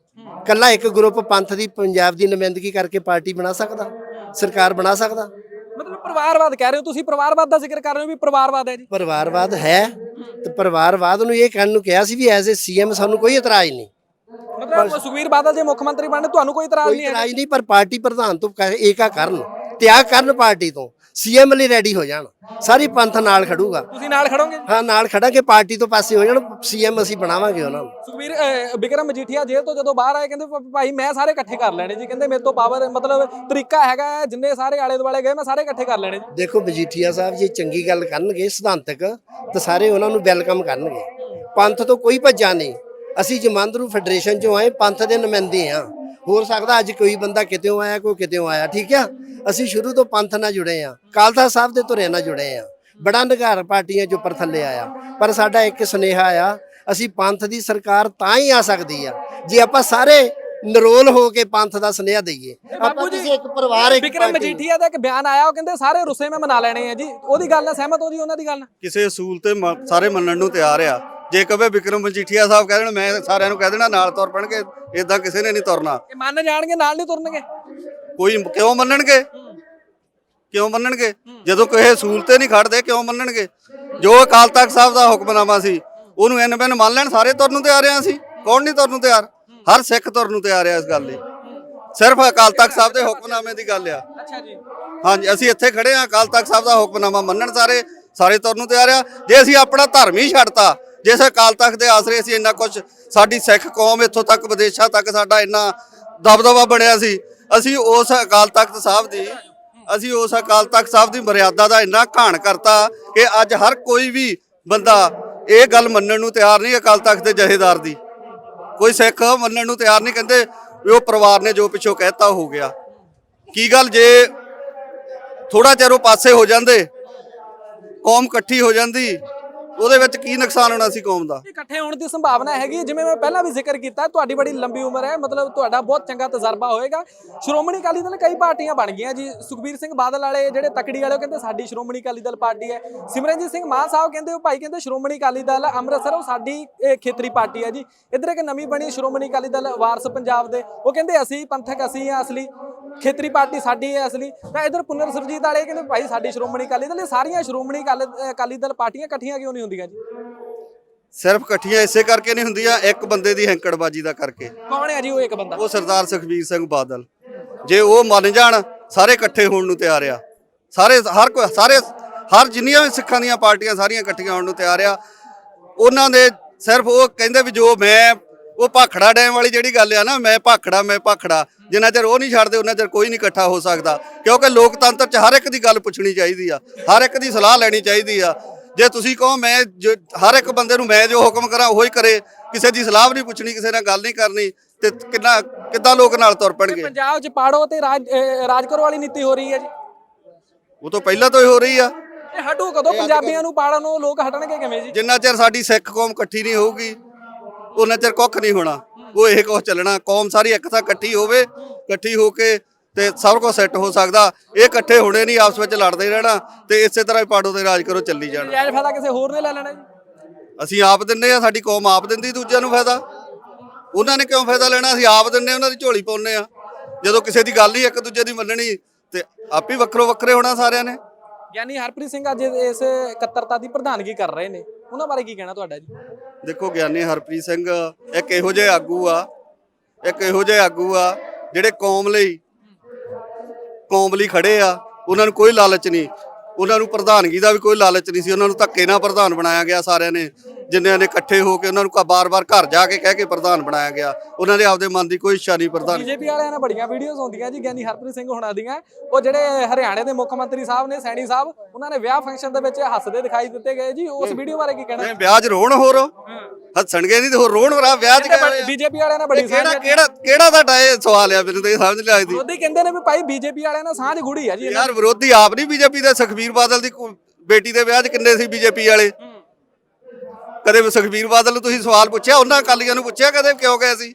ਕੱਲਾ ਇੱਕ ਗਰੁੱਪ ਪੰਥ ਦੀ ਪੰਜਾਬ ਦੀ ਨੁਮਾਇੰਦਗੀ ਕਰਕੇ ਪਾਰਟੀ ਬਣਾ ਸਕਦਾ? ਸਰਕਾਰ ਬਣਾ ਸਕਦਾ? ਮਤਲਬ ਪਰਿਵਾਰਵਾਦ ਕਹਿ ਰਹੇ ਹੋ ਤੁਸੀਂ ਪਰਿਵਾਰਵਾਦ ਦਾ ਜ਼ਿਕਰ ਕਰ ਰਹੇ ਹੋ ਵੀ ਪਰਿਵਾਰਵਾਦ ਹੈ ਜੀ। ਪਰਿਵਾਰਵਾਦ ਹੈ ਤੇ ਪਰਿਵਾਰਵਾਦ ਨੂੰ ਇਹ ਕਹਿਣ ਨੂੰ ਕਿਹਾ ਸੀ ਵੀ ਐਜ਼ ਅ ਸੀਐਮ ਸਾਨੂੰ ਕੋਈ ਇਤਰਾਜ਼ ਨਹੀਂ। ਮਤਲਬ ਸੁਖਬੀਰ ਬਾਦਲ ਜੇ ਮੁੱਖ ਮੰਤਰੀ ਬਣਨ ਤੁਹਾਨੂੰ ਕੋਈ ਇਤਰਾਜ਼ ਨਹੀਂ ਹੈ ਇਤਰਾਜ਼ ਨਹੀਂ ਪਰ ਪਾਰਟੀ ਪ੍ਰਧਾਨ ਤੋਂ ਏਕਾ ਕਰਨ ਤਿਆਗ ਕਰਨ ਪਾਰਟੀ ਤੋਂ। ਸੀਐਮ ਲਈ ਰੈਡੀ ਹੋ ਜਾਣ ਸਾਰੀ ਪੰਥ ਨਾਲ ਖੜੂਗਾ। ਤੁਸੀਂ ਨਾਲ ਖੜੋਗੇ? ਹਾਂ ਨਾਲ ਖੜਾਂਗੇ ਪਾਰਟੀ ਤੋਂ ਪਾਸੇ ਹੋ ਜਾਣ ਸੀਐਮ ਅਸੀਂ ਬਣਾਵਾਂਗੇ ਉਹਨਾਂ ਨੂੰ। ਸੁਖਬੀਰ ਅਹ, ਬਿਕਰਮ ਮਜੀਠੀਆ ਜੇਲ੍ਹ ਤੋਂ ਜਦੋਂ ਬਾਹਰ ਆਏ ਕਹਿੰਦੇ ਭ- ਭਾਈ ਮੈਂ ਸਾਰੇ ਇਕੱਠੇ ਕਰ ਲੈਣੇ ਜੀ ਕਹਿੰਦੇ ਮੇਰੇ ਤੋਂ ਪਾਵਰ ਮਤਲਬ ਤਰੀਕਾ ਹੈਗਾ ਹੈ, ਜਿੰਨੇ ਸਾਰੇ ਆਲੇ ਦੁਆਲੇ ਗਏ ਮੈਂ ਸਾਰੇ ਇਕੱਠੇ ਕਰ ਲੈਣੇ ਜੀ। ਦੇਖੋ ਮਜੀਠੀਆ ਸਾਹਿਬ ਜੇ ਚੰਗੀ ਗੱਲ ਕਰਨਗੇ ਸਿਧਾਂਤਕ ਤਾਂ ਸਾਰੇ ਉਹਨਾਂ ਨੂੰ ਵੈਲਕਮ ਕਰਨਗੇ। ਪੰਥ ਤੋਂ ਕੋਈ ਭੱਜਾ ਨਹੀਂ। ਅਸੀਂ ਜਮਾਂਦਰੂ ਫੈਡਰੇਸ਼ਨ ਚੋਂ ਆਏ ਪੰਥ ਦੇ ਨੁਮਾਇੰਦੇ ਆ ਹੋ ਸਕਦਾ ਅੱਜ ਕੋਈ ਬੰਦਾ ਕਿਤੇੋਂ ਆਇਆ ਕੋਈ ਕਿਤੇੋਂ ਆਇਆ ਠੀਕ ਆ? ਅਸੀਂ ਸ਼ੁਰੂ ਤੋਂ ਪੰਥ ਨਾਲ ਜੁੜੇ ਆ। ਕਾਲਤਾ ਸਾਹਿਬ ਦੇ ਧੁਰੇ ਨਾਲ ਜੁੜੇ ਆ। ਬੜਾ ਨਿਘਾਰ ਪਾਰਟੀਆਂ ਚੋਂ ਉੱਪਰ ਥੱਲੇ ਆਇਆ। ਪਰ ਸਾਡਾ ਇੱਕ ਸੁਨੇਹਾ ਆ ਅਸੀਂ ਪੰਥ ਦੀ ਸਰਕਾਰ ਤਾਂ ਹੀ ਆ ਸਕਦੀ ਆ ਜੇ ਆਪਾਂ ਸਾਰੇ ਨਰੋਲ ਹੋ ਕੇ ਪੰਥ ਦਾ ਸੁਨੇਹਾ ਦਈਏ। ਆਪਾਂ ਕਿਸੇ ਇੱਕ ਪਰਿਵਾਰ ਇੱਕ ਬਿਕਰਮ ਪਾਰਟੀ- ਮਜੀਠੀਆ ਦਾ ਇੱਕ ਬਿਆਨ ਆਇਆ ਉਹ ਕਹਿੰਦੇ ਸਾਰੇ ਰੁੱਸੇ ਮੈਂ ਮਨਾ ਲੈਣੇ ਆ ਜੀ। ਉਹਦੀ ਗੱਲ ਨਾਲ ਸਹਿਮਤ ਹੋ ਜੀ ਉਹਨਾਂ ਦੀ ਗੱਲ ਨਾਲ? ਕਿਸੇ ਅਸੂਲ ਤੇ ਸਾਰੇ ਮੰਨਣ ਨੂੰ ਤਿਆਰ ਆ। ਜੇ ਕਵੇ ਵਿਕਰਮ ਮਜੀਠੀਆ ਸਾਹਿਬ ਕਹਿ ਦੇਣ ਮੈਂ ਸਾਰਿਆਂ ਨੂੰ ਕਹਿ ਦੇਣਾ ਨਾਲ ਤੁਰ ਪੈਣਗੇ ਇਦਾਂ ਕਿਸੇ ਨੇ ਨਹੀਂ ਤੁਰਨਾ। ਇਹ ਮੰਨ ਜਾਣਗੇ ਨਾਲ ਨਹੀਂ ਤੁਰਨਗੇ? ਕੋਈ ਕਿਉਂ ਮੰਨਣਗੇ? ਕਿਉਂ ਮੰਨਣਗੇ? ਜਦੋਂ ਕਿਸੇ ਅਸੂਲ ਤੇ ਨਹੀਂ ਖੜਦੇ ਕਿਉਂ ਮੰਨਣਗੇ? ਜੋ ਅਕਾਲ ਤਖਤ ਸਾਹਿਬ ਦਾ ਹੁਕਮਨਾਮਾ ਸੀ ਉਹਨੂੰ ਐਨ ਬੈਨ ਮੰਨ ਲੈਣ ਸਾਰੇ ਤੁਰਨ ਨੂੰ ਤਿਆਰ ਆ ਸੀ ਕੌਣ ਨਹੀਂ ਤੁਰਨ ਨੂੰ ਤਿਆਰ? ਹਰ ਸਿੱਖ ਤੁਰਨ ਨੂੰ ਤਿਆਰ ਆ ਇਸ ਗੱਲ ਲਈ। ਸਿਰਫ ਅਕਾਲ ਤਖਤ ਸਾਹਿਬ ਦੇ ਹੁਕਮਨਾਮੇ ਦੀ ਗੱਲ ਆ। ਅੱਛਾ ਜੀ। ਹਾਂਜੀ ਅਸੀਂ ਇੱਥੇ ਖੜੇ ਆ ਅਕਾਲ ਤਖਤ ਸਾਹਿਬ ਦਾ ਹੁਕਮਨਾਮਾ ਮੰਨਣ ਸਾਰੇ ਸਾਰੇ ਤੁਰਨ ਨੂੰ ਤਿਆਰ ਆ। ਜੇ ਅਸੀਂ ਆਪਣਾ ਧਰਮ ਹੀ ਛੱਡਤਾ ਜਿਸ ਅਕਾਲ ਤਖਤ ਦੇ ਆਸਰੇ ਅਸੀਂ ਇੰਨਾ ਕੁਝ ਸਾਡੀ ਸਿੱਖ ਕੌਮ ਇੱਥੋਂ ਤੱਕ, ਵਿਦੇਸ਼ਾਂ ਤੱਕ ਸਾਡਾ ਇੰਨਾ ਦਬਦਬਾ ਬਣਿਆ ਸੀ, ਅਸੀਂ ਉਸ ਅਕਾਲ ਤਖਤ ਸਾਹਿਬ ਦੀ, ਅਸੀਂ ਉਸ ਅਕਾਲ ਤਖਤ ਸਾਹਿਬ ਦੀ ਮਰਿਆਦਾ ਦਾ ਇੰਨਾ ਘਾਣ ਕਰਤਾ ਕਿ ਅੱਜ ਹਰ ਕੋਈ ਵੀ ਬੰਦਾ ਇਹ ਗੱਲ ਮੰਨਣ ਨੂੰ ਤਿਆਰ ਨਹੀਂ, ਅਕਾਲ ਤਖਤ ਦੇ ਜਹੇਦਾਰ ਦੀ। ਕੋਈ ਸਿੱਖ ਮੰਨਣ ਨੂੰ ਤਿਆਰ ਨਹੀਂ, ਕਹਿੰਦੇ ਵੀ ਉਹ ਪਰਿਵਾਰ ਨੇ ਜੋ ਪਿੱਛੋਂ ਕਹਿਤਾ ਹੋ ਗਿਆ। ਕੀ ਗੱਲ ਜੇ ਥੋੜਾ ਚਿਰ ਉਹ ਪਾਸੇ ਹੋ ਜਾਂਦੇ, ਕੌਮ ਇਕੱਠੀ ਹੋ ਜਾਂਦੀ ਉਹਦੇ ਵਿੱਚ ਕੀ ਨੁਕਸਾਨ ਹੋਣਾ ਸੀ ਕੌਮ ਦਾ? ਇਕੱਠੇ ਹੋਣ ਦੀ ਸੰਭਾਵਨਾ ਹੈਗੀ ਹੈ। ਜਿਵੇਂ ਮੈਂ ਪਹਿਲਾਂ ਵੀ ਜ਼ਿਕਰ ਕੀਤਾ, ਤੁਹਾਡੀ ਬੜੀ ਲੰਬੀ ਉਮਰ ਹੈ, ਮਤਲਬ ਤੁਹਾਡਾ ਬਹੁਤ ਚੰਗਾ ਤਜਰਬਾ ਹੋਏਗਾ। ਸ਼੍ਰੋਮਣੀ ਅਕਾਲੀ ਦਲ ਕਈ ਪਾਰਟੀਆਂ ਬਣ ਗਈਆਂ ਜੀ। ਸੁਖਬੀਰ ਸਿੰਘ ਬਾਦਲ ਵਾਲੇ, ਜਿਹੜੇ ਤਕੜੀ ਵਾਲੇ, ਉਹ ਕਹਿੰਦੇ ਸਾਡੀ ਸ਼੍ਰੋਮਣੀ ਅਕਾਲੀ ਦਲ ਪਾਰਟੀ ਹੈ। ਸਿਮਰਨਜੀਤ ਸਿੰਘ ਮਾਨ ਸਾਹਿਬ ਕਹਿੰਦੇ, ਉਹ ਭਾਈ ਕਹਿੰਦੇ ਸ਼੍ਰੋਮਣੀ ਅਕਾਲੀ ਦਲ ਅੰਮ੍ਰਿਤਸਰ, ਉਹ ਸਾਡੀ, ਇਹ ਖੇਤਰੀ ਪਾਰਟੀ ਹੈ ਜੀ। ਇੱਧਰ ਇੱਕ ਨਵੀਂ ਬਣੀ ਸ਼੍ਰੋਮਣੀ ਅਕਾਲੀ ਦਲ ਵਾਰਸ ਪੰਜਾਬ ਦੇ। ਉਹ ਕਹਿੰਦੇ ਅਸੀਂ ਪੰਥਕ ਅਸੀਂ ਆ ਅਸਲੀ। ਖੇਤਰੀ ਪਾਰਟੀ ਸਾਡੀ ਹੈ ਅਸਲੀ। ਤਾਂ ਇਧਰ ਪੁਨਰ ਸੁਰਜੀਤ ਵਾਲੇ ਕਹਿੰਦੇ ਭਾਈ ਸਾਡੀ ਸ਼੍ਰੋਮਣੀ ਅਕਾਲੀ ਦਲ ਇਹ ਸਾਰੀਆਂ ਸ਼੍ਰੋਮਣੀ ਅਕਾਲੀ ਅਕਾਲੀ ਦਲ ਪਾਰਟੀਆਂ ਇਕੱਠੀਆਂ ਕਿਉਂ ਨਹੀਂ ਹੁੰਦੀਆਂ ਜੀ? ਸਿਰਫ ਇਕੱਠੀਆਂ ਇਸੇ ਕਰਕੇ ਨਹੀਂ ਹੁੰਦੀਆਂ ਇੱਕ ਬੰਦੇ ਦੀ ਹੈਂਕੜਬਾਜੀ ਦਾ ਕਰਕੇ। ਕੌਣ ਹੈ ਜੀ ਉਹ ਇੱਕ ਬੰਦਾ? ਉਹ ਸਰਦਾਰ ਸੁਖਬੀਰ ਸਿੰਘ ਬਾਦਲ। ਜੇ ਉਹ ਮੰਨ ਜਾਣ ਸਾਰੇ ਇਕੱਠੇ ਹੋਣ ਨੂੰ ਤਿਆਰ ਆ। ਸਾਰੇ ਹਰ ਕੋਈ ਸਾਰੇ ਹਰ ਜਿੰਨੀਆਂ ਵੀ ਸਿੱਖਾਂ ਦੀਆਂ ਪਾਰਟੀਆਂ ਸਾਰੀਆਂ ਇਕੱਠੀਆਂ ਹੋਣ ਨੂੰ ਤਿਆਰ ਆ। ਉਹਨਾਂ ਦੇ ਸਿਰਫ ਉਹ ਕਹਿੰਦੇ ਵੀ ਜੋ ਮੈਂ ਉਹ ਭਾਖੜਾ ਡੈਮ ਵਾਲੀ ਜਿਹੜੀ ਗੱਲ ਆ ਨਾ ਮੈਂ ਭਾਖੜਾ ਮੈਂ ਭਾਖੜਾ ਜਿੰਨਾ ਚਿਰ ਉਹ ਨਹੀਂ ਛੱਡਦੇ ਉਹਨਾਂ ਚਿਰ ਕੋਈ ਨਹੀਂ ਇਕੱਠਾ ਹੋ ਸਕਦਾ। ਕਿਉਂਕਿ ਲੋਕਤੰਤਰ 'ਚ ਹਰ ਇੱਕ ਦੀ ਗੱਲ ਪੁੱਛਣੀ ਚਾਹੀਦੀ ਆ ਹਰ ਇੱਕ ਦੀ ਸਲਾਹ ਲੈਣੀ ਚਾਹੀਦੀ ਆ। ਜੇ ਤੁਸੀਂ ਕਹੋ ਮੈਂ ਹਰ ਇੱਕ ਬੰਦੇ ਨੂੰ ਮੈਂ ਜੋ ਹੁਕਮ ਕਰਾਂ ਉਹੀ ਕਰੇ ਕਿਸੇ ਦੀ ਸਲਾਹ ਨਹੀਂ ਪੁੱਛਣੀ ਕਿਸੇ ਨਾਲ ਗੱਲ ਨਹੀਂ ਕਰਨੀ ਤੇ ਕਿੰਨਾ ਕਿੱਦਾਂ ਲੋਕ ਨਾਲ ਤੁਰ ਪੈਣਗੇ? ਪੰਜਾਬ 'ਚ ਪਾੜੋ ਤੇ ਰਾਜ ਰਾਜ ਕਰੋ ਵਾਲੀ ਨੀਤੀ ਹੋ ਰਹੀ ਹੈ ਜੀ। ਉਹ ਤੋਂ ਪਹਿਲਾਂ ਤੋਂ ਹੀ ਹੋ ਰਹੀ ਆ। ਇਹ ਹਟੂ ਕਦੋਂ ਪੰਜਾਬੀਆਂ ਨੂੰ ਪਾੜਨ ਨੂੰ ਲੋਕ ਹਟਣਗੇ ਕਿਵੇਂ ਜੀ? ਜਿੰਨਾ ਚਿਰ ਸਾਡੀ ਸਿੱਖ ਕੌਮ ਇਕੱਠੀ ਨਹੀਂ ਹੋਊਗੀ ਉਹਨਾਂ ਚਿਰ ਕੁੱਖ ਨਹੀਂ ਹੋਣਾ। ਉਹ ਇਹ ਕੁਛ ਚੱਲਣਾ। ਕੌਮ ਸਾਰੀ ਇੱਕ ਥਾਂ ਇਕੱਠੀ ਹੋਵੇ ਇਕੱਠੀ ਹੋ ਕੇ ਤੇ ਸਭ ਕੁਝ ਸੈੱਟ ਹੋ ਸਕਦਾ। ਇਹ ਇਕੱਠੇ ਹੋਣੇ ਨਹੀਂ ਆਪਸ ਵਿੱਚ ਲੜਦੇ ਰਹਿਣਾ ਤੇ ਇਸੇ ਤਰ੍ਹਾਂ ਹੀ ਪਾੜੋ ਤੇ ਰਾਜ ਕਰੋ ਚੱਲੀ ਜਾਣਾ। ਜਾਇਜ਼ ਫਾਇਦਾ ਕਿਸੇ ਹੋਰ ਨੇ ਲੈ ਲੈਣਾ ਜੀ? ਅਸੀਂ ਆਪ ਦਿੰਨੇ ਆ ਸਾਡੀ ਕੌਮ ਆਪ ਦਿੰਦੀ ਦੂਜਿਆਂ ਨੂੰ ਫਾਇਦਾ। ਉਹਨਾਂ ਨੇ ਕਿਉਂ ਫਾਇਦਾ ਲੈਣਾ? ਅਸੀਂ ਆਪ ਦਿੰਨੇ ਉਹਨਾਂ ਦੀ ਝੋਲੀ ਪਾਉਨੇ ਆ। ਜਦੋਂ ਕਿਸੇ ਦੀ ਗੱਲ ਹੀ ਇੱਕ ਦੂਜੇ ਦੀ ਮੰਨਣੀ ਤੇ ਆਪ ਹੀ ਵੱਖਰੋ ਵੱਖਰੇ ਹੋਣਾ ਸਾਰਿਆਂ ਨੇ। ਗਿਆਨੀ ਹਰਪ੍ਰੀਤ ਸਿੰਘ ਅੱਜ ਇਸ ਇਕੱਤਰਤਾ ਦੀ ਪ੍ਰਧਾਨਗੀ ਕਰ ਰਹੇ ਨੇ। ਉਹਨਾਂ ਬਾਰੇ ਕੀ ਕਹਿਣਾ ਤੁਹਾਡਾ ਜੀ? ਦੇਖੋ ਗਿਆਨੀ ਹਰਪ੍ਰੀਤ ਸਿੰਘ, ਇੱਕ ਇਹੋ ਜਿਹੇ ਆਗੂ ਆ, ਇੱਕ ਇਹੋ ਜਿਹੇ ਆਗੂ ਆ ਜਿਹੜੇ ਕੌਮ ਲਈ ਕੌਮ ਲਈ ਖੜੇ ਆ, ਉਹਨਾਂ ਨੂੰ ਕੋਈ ਲਾਲਚ ਨਹੀਂ। ਉਹਨਾਂ ਨੂੰ ਪ੍ਰਧਾਨਗੀ ਦਾ ਵੀ ਕੋਈ ਲਾਲਚ ਨਹੀਂ ਸੀ, ਉਹਨਾਂ ਨੂੰ ਧੱਕੇ ਨਾਲ ਪ੍ਰਧਾਨ ਬਣਾਇਆ ਗਿਆ ਸਾਰਿਆਂ ਨੇ। ਜਿੰਨਿਆਂ ਨੇ ਇਕੱਠੇ ਹੋ ਕੇ ਉਹਨਾਂ ਨੂੰ ਬਾਰ-ਬਾਰ ਘਰ ਜਾ ਕੇ ਕਹਿ ਕੇ ਪ੍ਰਧਾਨ ਬਣਾਇਆ ਗਿਆ। ਉਹਨਾਂ ਦੇ ਆਪਦੇ ਮਨ ਦੀ ਕੋਈ ਇੱਛਾ ਨਹੀਂ ਪ੍ਰਧਾਨ। ਬੀਜੇਪੀ ਵਾਲਿਆਂ ਨਾਲ ਬੜੀਆਂ ਵੀਡੀਓਜ਼ ਹੁੰਦੀਆਂ ਜੀ ਗਿਆਨੀ ਹਰਪ੍ਰੀਤ ਸਿੰਘ ਹੁਣਾਂ ਦੀਆਂ। ਉਹ ਜਿਹੜੇ ਹਰਿਆਣੇ ਦੇ ਮੁੱਖ ਮੰਤਰੀ ਸਾਹਿਬ ਨੇ ਸੈਣੀ ਸਾਹਿਬ ਉਹਨਾਂ ਨੇ ਵਿਆਹ ਫੰਕਸ਼ਨ ਦੇ ਵਿੱਚ ਹੱਸਦੇ ਦਿਖਾਈ ਦਿੱਤੇ ਗਏ ਜੀ। ਉਸ ਵੀਡੀਓ ਬਾਰੇ ਕੀ ਕਹਿਣਾ? ਨਹੀਂ ਵਿਆਜ ਰੋਣ ਹੋਰ। ਹੱਸਣਗੇ ਨਹੀਂ ਤੇ ਹੋਰ ਰੋਣ ਵਰਾ ਵਿਆਹ ਚ? ਬੀਜੇਪੀ ਵਾਲਿਆਂ ਨਾਲ ਬੜੀ ਕਿਹੜਾ ਕਿਹੜਾ ਕਿਹੜਾ ਤੁਹਾਡਾ ਇਹ ਸਵਾਲ ਆ ਮੈਨੂੰ ਤਾਂ ਇਹ ਸਮਝ ਨਹੀਂ ਲੱਗਦੀ ਉਹਦੇ ਕਹਿੰਦੇ ਨੇ ਵੀ ਭਾਈ ਬੀਜੇਪੀ ਵਾਲਿਆਂ ਨਾਲ ਸਾਂਝ ਗੁੜੀ ਆ ਜੀ। ਇਹਨਾਂ ਯਾਰ ਵਿਰੋਧੀ ਆਪ ਨਹੀਂ ਬੀਜੇਪੀ ਦੇ ਸੁਖਬੀਰ ਬਾਦਲ ਦੀ ਕੋ- ਬੇਟੀ ਦੇ ਵਿਆਹ 'ਚ ਕਿੰਨੇ ਸੀ ਬੀਜੇਪੀ ਵਾਲੇ? ਕਦੇ ਸੁਖਬੀਰ ਬਾਦਲ ਨੂੰ ਤੁਸੀਂ ਸਵਾਲ ਪੁੱਛਿਆ? ਉਹਨਾਂ ਅਕਾਲੀਆਂ ਨੂੰ ਪੁੱਛਿਆ ਕਦੇ? ਕਿਉਂ ਗਏ ਸੀ?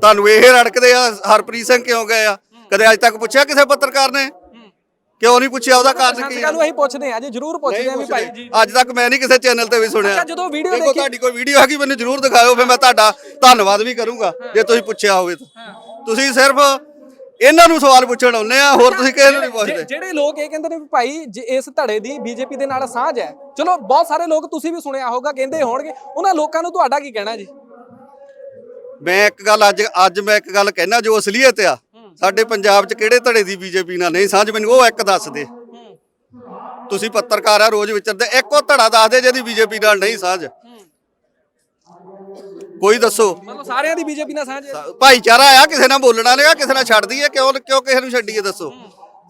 ਤੁਹਾਨੂੰ ਇਹ ਰੜਕਦੇ ਆ ਹਰਪ੍ਰੀਤ ਸਿੰਘ ਕਿਉਂ ਗਏ ਆ? ਕਦੇ ਅੱਜ ਤੱਕ ਪੁੱਛਿਆ ਕਿਸੇ ਪੱਤਰਕਾਰ ਨੇ? ਕਿਉਂ ਨਹੀਂ ਪੁੱਛਿਆ ਉਹਦਾ ਕਾਰਨ ਕੀ ਸੰਸਕਾਂ ਆ ਨੂੰ ਅਸੀਂ ਪੁੱਛਦੇ ਆ ਜੀ ਜ਼ਰੂਰ ਪੁੱਛਦੇ ਆ ਵੀ ਭਾਈ ਜੀ। ਅੱਜ ਤੱਕ ਮੈਂ ਨਹੀਂ ਕਿਸੇ ਚੈਨਲ ਤੇ ਵੀ ਸੁਣਿਆ। ਅੱਛਾ, ਜਦੋਂ video ਦੇਖੋ ਦੇਖੀ- ਤੁਹਾਡੀ ਕੋਈ ਵੀਡੀਓ ਹੈਗੀ ਮੈਨੂੰ ਜ਼ਰੂਰ ਦਿਖਾਓ ਫਿਰ ਮੈਂ ਤੁਹਾਡਾ ਧੰਨਵਾਦ ਵੀ ਕਰੂੰਗਾ ਜੇ ਤੁਸੀਂ ਪੁੱਛਿਆ ਹੋਵੇ ਤਾਂ। ਤੁਸੀਂ ਸਿਰਫ ਇਹਨਾਂ ਨੂੰ ਸਵਾਲ ਪੁੱਛਣ ਆਉਂਦੇ ਆ ਹੋਰ ਤੁਸੀਂ ਕਿਸੇ ਨੂੰ ਨਹੀਂ ਪੁੱਛਦੇ। ਜਿਹੜੇ ਲੋਕ ਇਹ ਕਹਿੰਦੇ ਨੇ ਵੀ ਭਾਈ ਜੇ ਇਸ ਧੜੇ ਦੀ ਬੀਜੇਪੀ ਦੇ ਨਾਲ ਸਾਂਝ ਹੈ ਚਲੋ ਬਹੁਤ ਸਾਰੇ ਲੋਕ ਤੁਸੀਂ ਵੀ ਸੁਣਿਆ ਹੋਗਾ ਕਹਿੰਦੇ ਹੋਣਗੇ ਉਹਨਾਂ ਲੋਕਾਂ ਨੂੰ ਤੁਹਾਡਾ ਕੀ ਕਹਿਣਾ ਜੀ? ਮੈਂ ਇੱਕ ਗੱਲ ਅੱਜ ਅੱਜ ਮੈਂ ਇੱਕ ਗੱਲ ਕਹਿਣਾ ਜੋ ਅਸਲੀਅਤ ਆ ਸਾਡੇ ਪੰਜਾਬ 'ਚ ਕਿਹੜੇ ਧੜੇ ਦੀ ਬੀਜੇਪੀ ਨਾਲ ਨਹੀਂ ਸਾਂਝ ਮੈਨੂੰ ਉਹ ਇੱਕ ਦੱਸ ਦੇ। ਤੁਸੀਂ ਪੱਤਰਕਾਰ ਆ ਰੋਜ਼ ਵਿਚਰਦੇ ਇੱਕ ਧੜਾ ਦੱਸ ਦੇ ਜਿਹਦੀ ਬੀਜੇਪੀ ਨਾਲ ਨਹੀਂ ਸਾਂਝ। ਕੋਈ ਦੱਸੋ। ਮਤਲਬ ਸਾਰਿਆਂ ਦੀ ਬੀਜੇਪੀ ਨਾਲ ਸਾਂਝ ਹੈ। ਭਾਈਚਾਰਾ ਆ ਕਿਸੇ ਨਾਲ ਬੋਲਣਾ ਨਹੀਂਗਾ ਕਿਸੇ ਨਾਲ ਛੱਡਦੀ ਹੈ ਕਿਉਂ ਕਿਉਂ ਕਿਸੇ ਨੂੰ ਛੱਡੀਏ ਦੱਸੋ।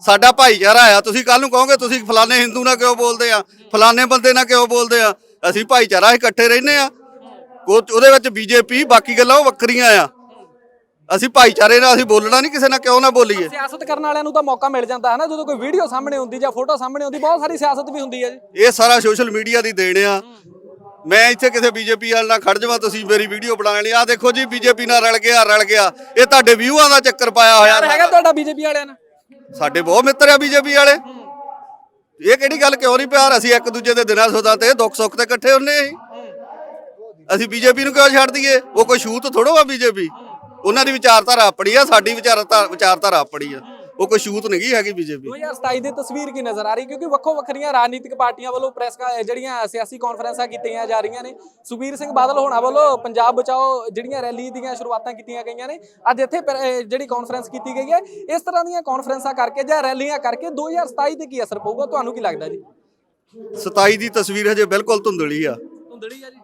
ਸਾਡਾ ਭਾਈਚਾਰਾ ਆ ਤੁਸੀਂ ਕੱਲ ਨੂੰ ਕਹੋਗੇ ਤੁਸੀਂ ਫਲਾਣੇ ਹਿੰਦੂ ਨਾਲ ਕਿਉਂ ਬੋਲਦੇ ਆ? ਫਲਾਣੇ ਬੰਦੇ ਨਾਲ ਕਿਉਂ ਬੋਲਦੇ ਆ? ਅਸੀਂ ਭਾਈਚਾਰਾ ਇਕੱਠੇ ਰਹਿੰਦੇ ਆ। ਉਹ ਉਹਦੇ ਵਿੱਚ ਬੀਜੇਪੀ ਬਾਕੀ ਗੱਲਾਂ ਉਹ ਵੱਖਰੀਆਂ ਆ। ਅਸੀਂ ਭਾਈਚਾਰੇ ਨਾਲ ਅਸੀਂ ਬੋਲਣਾ ਨਹੀਂ ਕਿਸੇ ਨਾਲ ਕਿਉਂ ਨਾ ਬੋਲੀਏ। ਸਿਆਸਤ ਕਰਨ ਵਾਲਿਆਂ ਨੂੰ ਤਾਂ ਮੌਕਾ ਮਿਲ ਜਾਂਦਾ ਹੈ ਨਾ ਜਦੋਂ ਕੋਈ ਵੀਡੀਓ ਸਾਹਮਣੇ ਹੁੰਦੀ ਜਾਂ ਫੋਟੋ ਸਾਹਮਣੇ ਹੁੰਦੀ ਬਹੁਤ ਸਾਰੀ ਸਿਆਸਤ ਵੀ ਹੁੰਦੀ ਹੈ ਜੀ। ਇਹ ਸਾਰਾ ਸੋਸ਼ਲ ਮੀਡੀਆ ਦੀ ਦੇਣ ਆ। ਮੈਂ ਇੱਥੇ ਕਿਸੇ ਬੀਜੇਪੀ ਵਾਲ ਨਾਲ ਖੜ ਜਾਵਾਂ ਤੁਸੀਂ ਮੇਰੀ ਵੀਡੀਓ ਬਣਾ ਲਈ ਆ ਦੇਖੋ ਜੀ ਬੀਜੇਪੀ ਨਾਲ ਰਲ ਗਿਆ ਰਲ ਗਿਆ। ਇਹ ਤੁਹਾਡੇ ਵਿਊਆਂ ਦਾ ਚੱਕਰ ਪਾਇਆ ਹੋਇਆ। ਹੈਗਾ ਤੁਹਾਡਾ ਬੀਜੇਪੀ ਵਾਲਿਆਂ ਨਾਲ। ਸਾਡੇ ਬਹੁਤ ਮਿੱਤਰ ਆ ਬੀਜੇਪੀ ਵਾਲੇ। ਇਹ ਕਿਹੜੀ ਗੱਲ ਕਿਉਂ ਨਹੀਂ ਪਿਆਰ? ਅਸੀਂ ਇੱਕ ਦੂਜੇ ਦੇ ਦਿਨਾਂ ਸੁਦਾ ਤੇ ਦੁੱਖ ਸੁੱਖ ਤੇ ਇਕੱਠੇ ਹੁੰਨੇ ਅਸੀਂ। ਅਸੀਂ ਬੀਜੇਪੀ ਨੂੰ ਕਿਉਂ ਛੱਡ ਦਈਏ? ਉਹ ਕੋਈ ਛੂਤ ਥੋੜੋ ਆ ਬੀਜੇਪੀ। ਉਹਨਾਂ ਦੀ ਵਿਚਾਰਧਾਰਾ ਆਪਣੀ ਆ ਸਾਡੀ ਵਿਚਾਰਧਾਰਾ ਵਿਚਾਰਧਾਰਾ ਆਪਣੀ ਆ। ਉਹ ਕੋਈ ਛੂਤ ਨਹੀਂ ਹੈਗੀ ਬੀਜੇਪੀ 2027 ਦੀ ਤਸਵੀਰ ਕੀ ਨਜ਼ਰ ਆ ਰਹੀ? ਕਿਉਂਕਿ ਵੱਖੋ ਵੱਖਰੀਆਂ ਰਾਜਨੀਤਿਕ ਪਾਰਟੀਆਂ ਵੱਲੋਂ ਪ੍ਰੈਸ ਜਿਹੜੀਆਂ ਸਿਆਸੀ ਕਾਨਫਰੰਸਾਂ ਕੀਤੀਆਂ ਜਾ ਰਹੀਆਂ ਨੇ। ਸੁਖਬੀਰ ਸਿੰਘ ਬਾਦਲ ਹੋਣਾ ਵੱਲੋਂ ਪੰਜਾਬ ਬਚਾਓ ਜਿਹੜੀਆਂ ਰੈਲੀ ਦੀਆਂ ਸ਼ੁਰੂਆਤਾਂ ਕੀਤੀਆਂ ਗਈਆਂ ਨੇ। ਅੱਜ ਇੱਥੇ ਜਿਹੜੀ ਕਾਨਫਰੰਸ ਕੀਤੀ ਗਈ ਹੈ ਇਸ ਤਰ੍ਹਾਂ ਦੀਆਂ ਕਾਨਫਰੰਸਾਂ ਕਰਕੇ ਜਾਂ ਰੈਲੀਆਂ ਕਰਕੇ 2027 ਤੇ ਕੀ ਅਸਰ ਪਊਗਾ? ਤੁਹਾਨੂੰ ਕੀ ਲੱਗਦਾ ਜੀ? 27 ਦੀ ਤਸਵੀਰ ਹਜੇ ਬਿਲਕੁਲ ਧੁੰਦਲੀ ਆ। ਧੁੰਦੜੀ ਆ ਜੀ।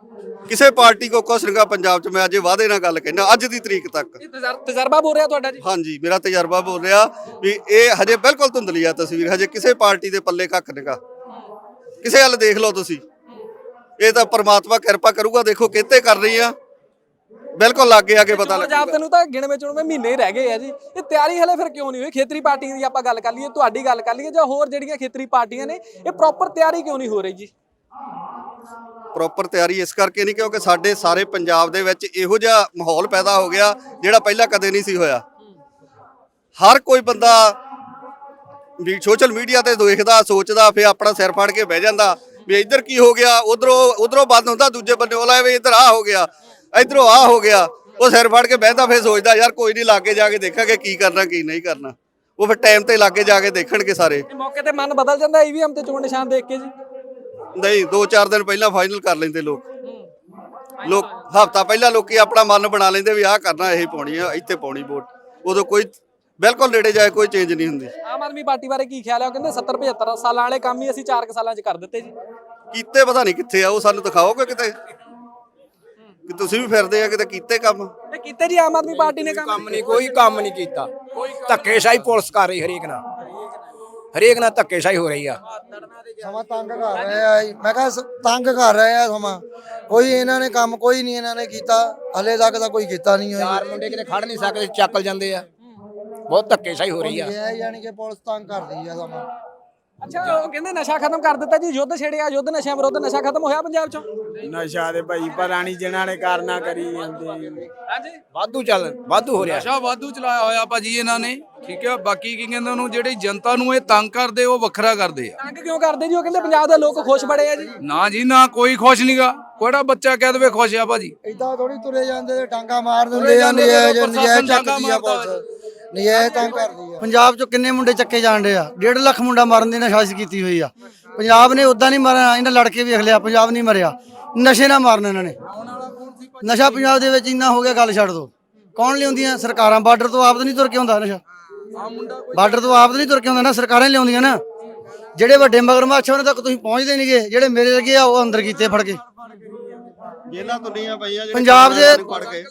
ਕਿਸੇ ਪਾਰਟੀ ਕੋ ਕੁਛ ਨਹੀਂਗਾ ਪੰਜਾਬ 'ਚ ਮੈਂ ਅਜੇ ਵਾਅਦੇ ਨਾਲ ਗੱਲ ਕਹਿਣਾ ਅੱਜ ਦੀ ਤਰੀਕ ਤੱਕ। ਇਹ ਤਜਰ- ਤਜਰਬਾ ਬੋਲ ਰਿਹਾ ਤੁਹਾਡਾ ਜੀ? ਹਾਂਜੀ ਮੇਰਾ ਤਜਰਬਾ ਬੋਲ ਰਿਹਾ ਵੀ ਇਹ ਹਜੇ ਬਿਲਕੁਲ ਧੁੰਦਲੀ ਆ ਤਸਵੀਰ ਹਜੇ ਕਿਸੇ ਪਾਰਟੀ ਦੇ ਪੱਲੇ ਕੱਖ ਨਹੀਂਗਾ ਕਿਸੇ ਹੱਲ ਦੇਖ ਲਓ ਤੁਸੀਂ। ਇਹ ਤਾਂ ਪ੍ਰਮਾਤਮਾ ਕਿਰਪਾ ਕਰੂਗਾ ਦੇਖੋ ਕਿਤੇ ਕਰ ਰਹੀ ਆ। ਬਿਲਕੁਲ ਲੱਗੇ ਆ ਕੇ ਪਤਾ ਪੰਜਾਬ ਲੱਗੂਗਾ। ਤੈਨੂੰ ਤਾਂ ਗਿਣਵੇਂ ਚੁਣਵੇਂ ਮਹੀਨੇ ਹੀ ਰਹਿ ਗਏ ਆ ਜੀ। ਇਹ ਤਿਆਰੀ ਹਲੇ ਫਿਰ ਕਿਉਂ ਨਹੀਂ ਹੋਈ? ਖੇਤਰੀ ਪਾਰਟੀਆਂ ਦੀ ਆਪਾਂ ਗੱਲ ਕਰ ਲਈਏ ਤੁਹਾਡੀ ਗੱਲ ਕਰ ਲਈਏ ਜਾਂ ਹੋਰ ਜਿਹੜੀਆਂ ਖੇਤਰੀ ਪਾਰਟੀਆਂ ਨੇ ਇਹ ਪ੍ਰੋਪਰ ਤਿਆਰੀ ਕਿਉਂ ਨਹੀਂ ਹੋ ਰਹੀ ਜੀ? ਪ੍ਰੋਪਰ ਤਿਆਰੀ ਇਸ ਕਰਕੇ ਨਹੀਂ, ਕਿਉਂਕਿ ਸਾਡੇ ਸਾਰੇ ਪੰਜਾਬ ਦੇ ਵਿੱਚ ਇਹੋ ਜਿਹਾ ਮਾਹੌਲ ਪੈਦਾ ਹੋ ਗਿਆ ਜਿਹੜਾ ਪਹਿਲਾਂ ਕਦੇ ਨਹੀਂ ਸੀ ਹੋਇਆ। ਹਰ ਕੋਈ ਬੰਦਾ ਵੀ ਸੋਸ਼ਲ ਮੀਡੀਆ ਤੇ ਦੇਖਦਾ, ਸੋਚਦਾ, ਫਿਰ ਆਪਣਾ ਸਿਰ ਫੜ ਕੇ ਬਹਿ ਜਾਂਦਾ, ਵੀ ਇੱਧਰ ਕੀ ਹੋ ਗਿਆ, ਉਧਰੋਂ ਉਧਰੋਂ ਬੰਦ ਹੁੰਦਾ, ਦੂਜੇ ਬੰਨੇ ਉਹ ਵੀ ਇੱਧਰ ਆ ਹੋ ਗਿਆ, ਇੱਧਰੋਂ ਆ ਹੋ ਗਿਆ, ਉਹ ਸਿਰ ਫੜ ਕੇ ਬਹਿੰਦਾ, ਫਿਰ ਸੋਚਦਾ, ਯਾਰ ਕੋਈ ਨਹੀਂ, ਲਾਗੇ ਜਾ ਕੇ ਦੇਖਾਂਗੇ ਕੀ ਕਰਨਾ, ਕੀ ਨਹੀਂ ਕਰਨਾ। ਉਹ ਫਿਰ ਟਾਈਮ ਤੇ ਲਾਗੇ ਜਾ ਕੇ ਦੇਖਣਗੇ ਸਾਰੇ। ਮੌਕੇ ਤੇ ਮਨ ਬਦਲ ਜਾਂਦਾ ਈਵੀਐਮ ਤੇ ਚੋਣ ਨਿਸ਼ਾਨ ਦੇਖ ਕੇ ਜੀ। ਨਹੀਂ 2-4 ਦਿਨ ਪਹਿਲਾਂ ਫਾਈਨਲ ਕਰ ਲੈਂਦੇ ਲੋਕ। ਲੋਕ ਹਫਤਾ ਪਹਿਲਾਂ ਲੋਕੀ ਆਪਣਾ ਮਨ ਬਣਾ ਲੈਂਦੇ ਵੀ ਆਹ ਕਰਨਾ ਇਹ ਪਾਉਣੀ ਆ ਇੱਥੇ ਪਾਉਣੀ ਵੋਟ। ਉਦੋਂ ਕੋਈ ਬਿਲਕੁਲ ਨੇੜੇ ਜਾਏ ਕੋਈ ਚੇਂਜ ਨਹੀਂ ਹੁੰਦੀ। ਆਮ ਆਦਮੀ ਪਾਰਟੀ ਬਾਰੇ ਕੀ ਖਿਆਲ ਹੈ ਉਹ ਕਹਿੰਦੇ 70 75 ਸਾਲਾਂ ਵਾਲੇ ਕੰਮ ਹੀ ਅਸੀਂ 4 ਸਾਲਾਂ 'ਚ ਕਰ ਦਿੱਤੇ ਜੀ। ਕੀਤੇ ਪਤਾ ਨਹੀਂ ਕਿੱਥੇ ਆ ਉਹ ਸਾਨੂੰ ਦਿਖਾਓਗੇ ਕਿਤੇ? ਕਿ ਤੁਸੀਂ ਵੀ ਫਿਰਦੇ ਆ ਕਿਤੇ ਕੀਤੇ ਕੰਮ? ਇਹ ਕੀਤੇ ਜੀ ਆਮ ਆਦਮੀ ਪਾਰਟੀ ਨੇ ਕੰਮ? ਕੰਮ ਨਹੀਂ ਕੋਈ ਕੰਮ ਨਹੀਂ ਕੀਤਾ। ਧੱਕੇਸ਼ਾਹੀ ਪੁਲਿਸ ਕਰ ਰਹੀ ਹਰੇਕ ਨਾਲ। ਹਰੇਕ ਨਾਲ ਧੱਕੇਸ਼ਾਹੀ ਹੋ ਰਹੀ ਆ। ਸਮਾਂ ਤੰਗ ਕਰ ਰਹੇ ਆ ਜੀ। ਮੈਂ ਕਿਹਾ ਸ- ਤੰਗ ਕਰ ਰਹੇ ਆ ਸਮਾਂ। ਕੋਈ ਇਹਨਾਂ ਨੇ ਕੰਮ ਕੋਈ ਨਹੀਂ ਇਹਨਾਂ ਨੇ ਕੀਤਾ। ਹਲੇ ਤੱਕ ਤਾਂ ਕੋਈ ਕੀਤਾ ਨਹੀਂ ਹੋਈ ਚਾਰ ਮੁੰਡੇ ਕਿਤੇ ਖੜ ਨਹੀਂ ਸਕਦੇ ਚੱਕਲ ਜਾਂਦੇ ਆ। ਬਹੁਤ ਧੱਕੇਸ਼ਾਹੀ ਹੋ ਰਹੀ ਆ। ਇਹ ਯਾਨੀ ਕਿ ਪੁਲਿਸ ਤੰਗ ਕਰਦੀ ਆ ਸਮਾਂ। ਅੱਛਾ ਉਹ ਕਹਿੰਦੇ ਨਸ਼ਾ ਖਤਮ ਕਰ ਦਿੱਤਾ ਜੀ ਯੁੱਧ ਛੇੜਿਆ ਯੁੱਧ ਨਸ਼ਿਆਂ ਵਿਰੁੱਧ ਨਸ਼ਾ ਖਤਮ ਹੋਇਆ ਪੰਜਾਬ 'ਚੋਂ? ਨਸ਼ਾ ਦੇ ਭਾਈ ਪੁਰਾਣੀ ਜਿਨ੍ਹਾਂ ਨੇ ਕਰਨਾ ਕਰੀ ਜਾਂਦੇ ਹਾਂਜੀ। ਵਾਧੂ ਚੱਲ ਵਾਧੂ ਹੋ ਰਿਹਾ। ਨਸ਼ਾ ਵਾਧੂ ਚਲਾਇਆ ਹੋਇਆ ਭਾਜੀ ਇਹਨਾਂ ਨੇ ਠੀਕ ਹੈ। ਬਾਕੀ ਕੀ ਕਹਿੰਦੇ ਉਹਨੂੰ ਜਿਹੜੀ ਜਨਤਾ ਨੂੰ ਇਹ ਤੰਗ ਕਰਦੇ ਉਹ ਵੱਖਰਾ ਕਰਦੇ ਆ। ਤੰਗ ਕਿਉਂ ਕਰਦੇ ਜੀ? ਉਹ ਕਹਿੰਦੇ ਪੰਜਾਬ ਦੇ ਲੋਕ ਖੁਸ਼ ਬੜੇ ਆ ਜੀ। ਨਾ ਜੀ ਨਾ ਕੋਈ ਖੁਸ਼ ਨਹੀਂਗਾ ਕੋੜਾ ਬੱਚਾ ਕਹਿ ਦੇਵੇ ਖੁਸ਼ ਆ ਭਾਜੀ। ਇਦਾਂ ਥੋੜੀ ਤੁਰੇ ਜਾਂਦੇ ਤੇ ਟਾਂਗਾ ਮਾਰ ਦਿੰਦੇ ਆ ਨਜਾਇਜ਼ ਨਜਾਇਜ਼ ਡਾਂਗਾ ਚੱਕਦੀ ਆ ਪੁਲਿਸ। ਨਜਾਇਜ਼ ਤੰਗ ਕਰਦੀ ਆ। ਪੰਜਾਬ 'ਚੋਂ ਕਿੰਨੇ ਮੁੰਡੇ ਚੱਕੇ ਜਾਂਦੇ ਆ? 1.5 ਲੱਖ ਮੁੰਡਾ ਮਾਰਨ ਦੀ ਨਸ਼ਾਸ਼ ਕੀਤੀ ਹੋਈ ਆ। ਪੰਜਾਬ ਨੇ ਉਦਾਂ ਨਹੀਂ ਮਾਰਿਆ, ਇਹਨਾਂ ਲੜ ਕੇ ਵੇਖ ਲਿਆ, ਪੰਜਾਬ ਨਹੀਂ ਮਰਿਆ। ਨਸ਼ੇ ਨਾਲ ਮਾਰਨ ਇਹਨਾਂ ਨੇ। ਨਸ਼ਾ ਪੰਜਾਬ ਦੇ ਵਿੱਚ ਇੰਨਾ ਹੋ ਗਿਆ, ਗੱਲ ਛੱਡ ਦੋ। ਕੌਣ ਲਿਆਉਂਦੀਆਂ? ਸਰਕਾਰਾਂ। ਬਾਰਡਰ ਤੋਂ ਆਪ ਤਾਂ ਨਹੀਂ ਤੁਰ ਕੇ ਆਉਂਦਾ ਨਸ਼ਾ। ਬਾਰਡਰ ਤੋਂ ਆਪ ਤਾਂ ਨਹੀਂ ਤੁਰ ਕੇ ਆਉਂਦਾ ਨਾ, ਸਰਕਾਰਾਂ ਲਿਆਉਂਦੀਆਂ ਨਾ। ਜਿਹੜੇ ਵੱਡੇ ਮਗਰਮੱਛ ਉਹਨਾਂ ਤੱਕ ਤੁਸੀਂ ਪਹੁੰਚਦੇ ਨਹੀਂਗੇ ਜਿਹੜੇ ਮੇਰੇ ਲੱਗੇ ਆ, ਉਹ ਅੰਦਰ ਕੀਤੇ ਫੜ ਕੇ। ਜੇਲਾਂ ਦੁਨੀਆ ਪਈਆਂ ਪੰਜਾਬ ਦੇ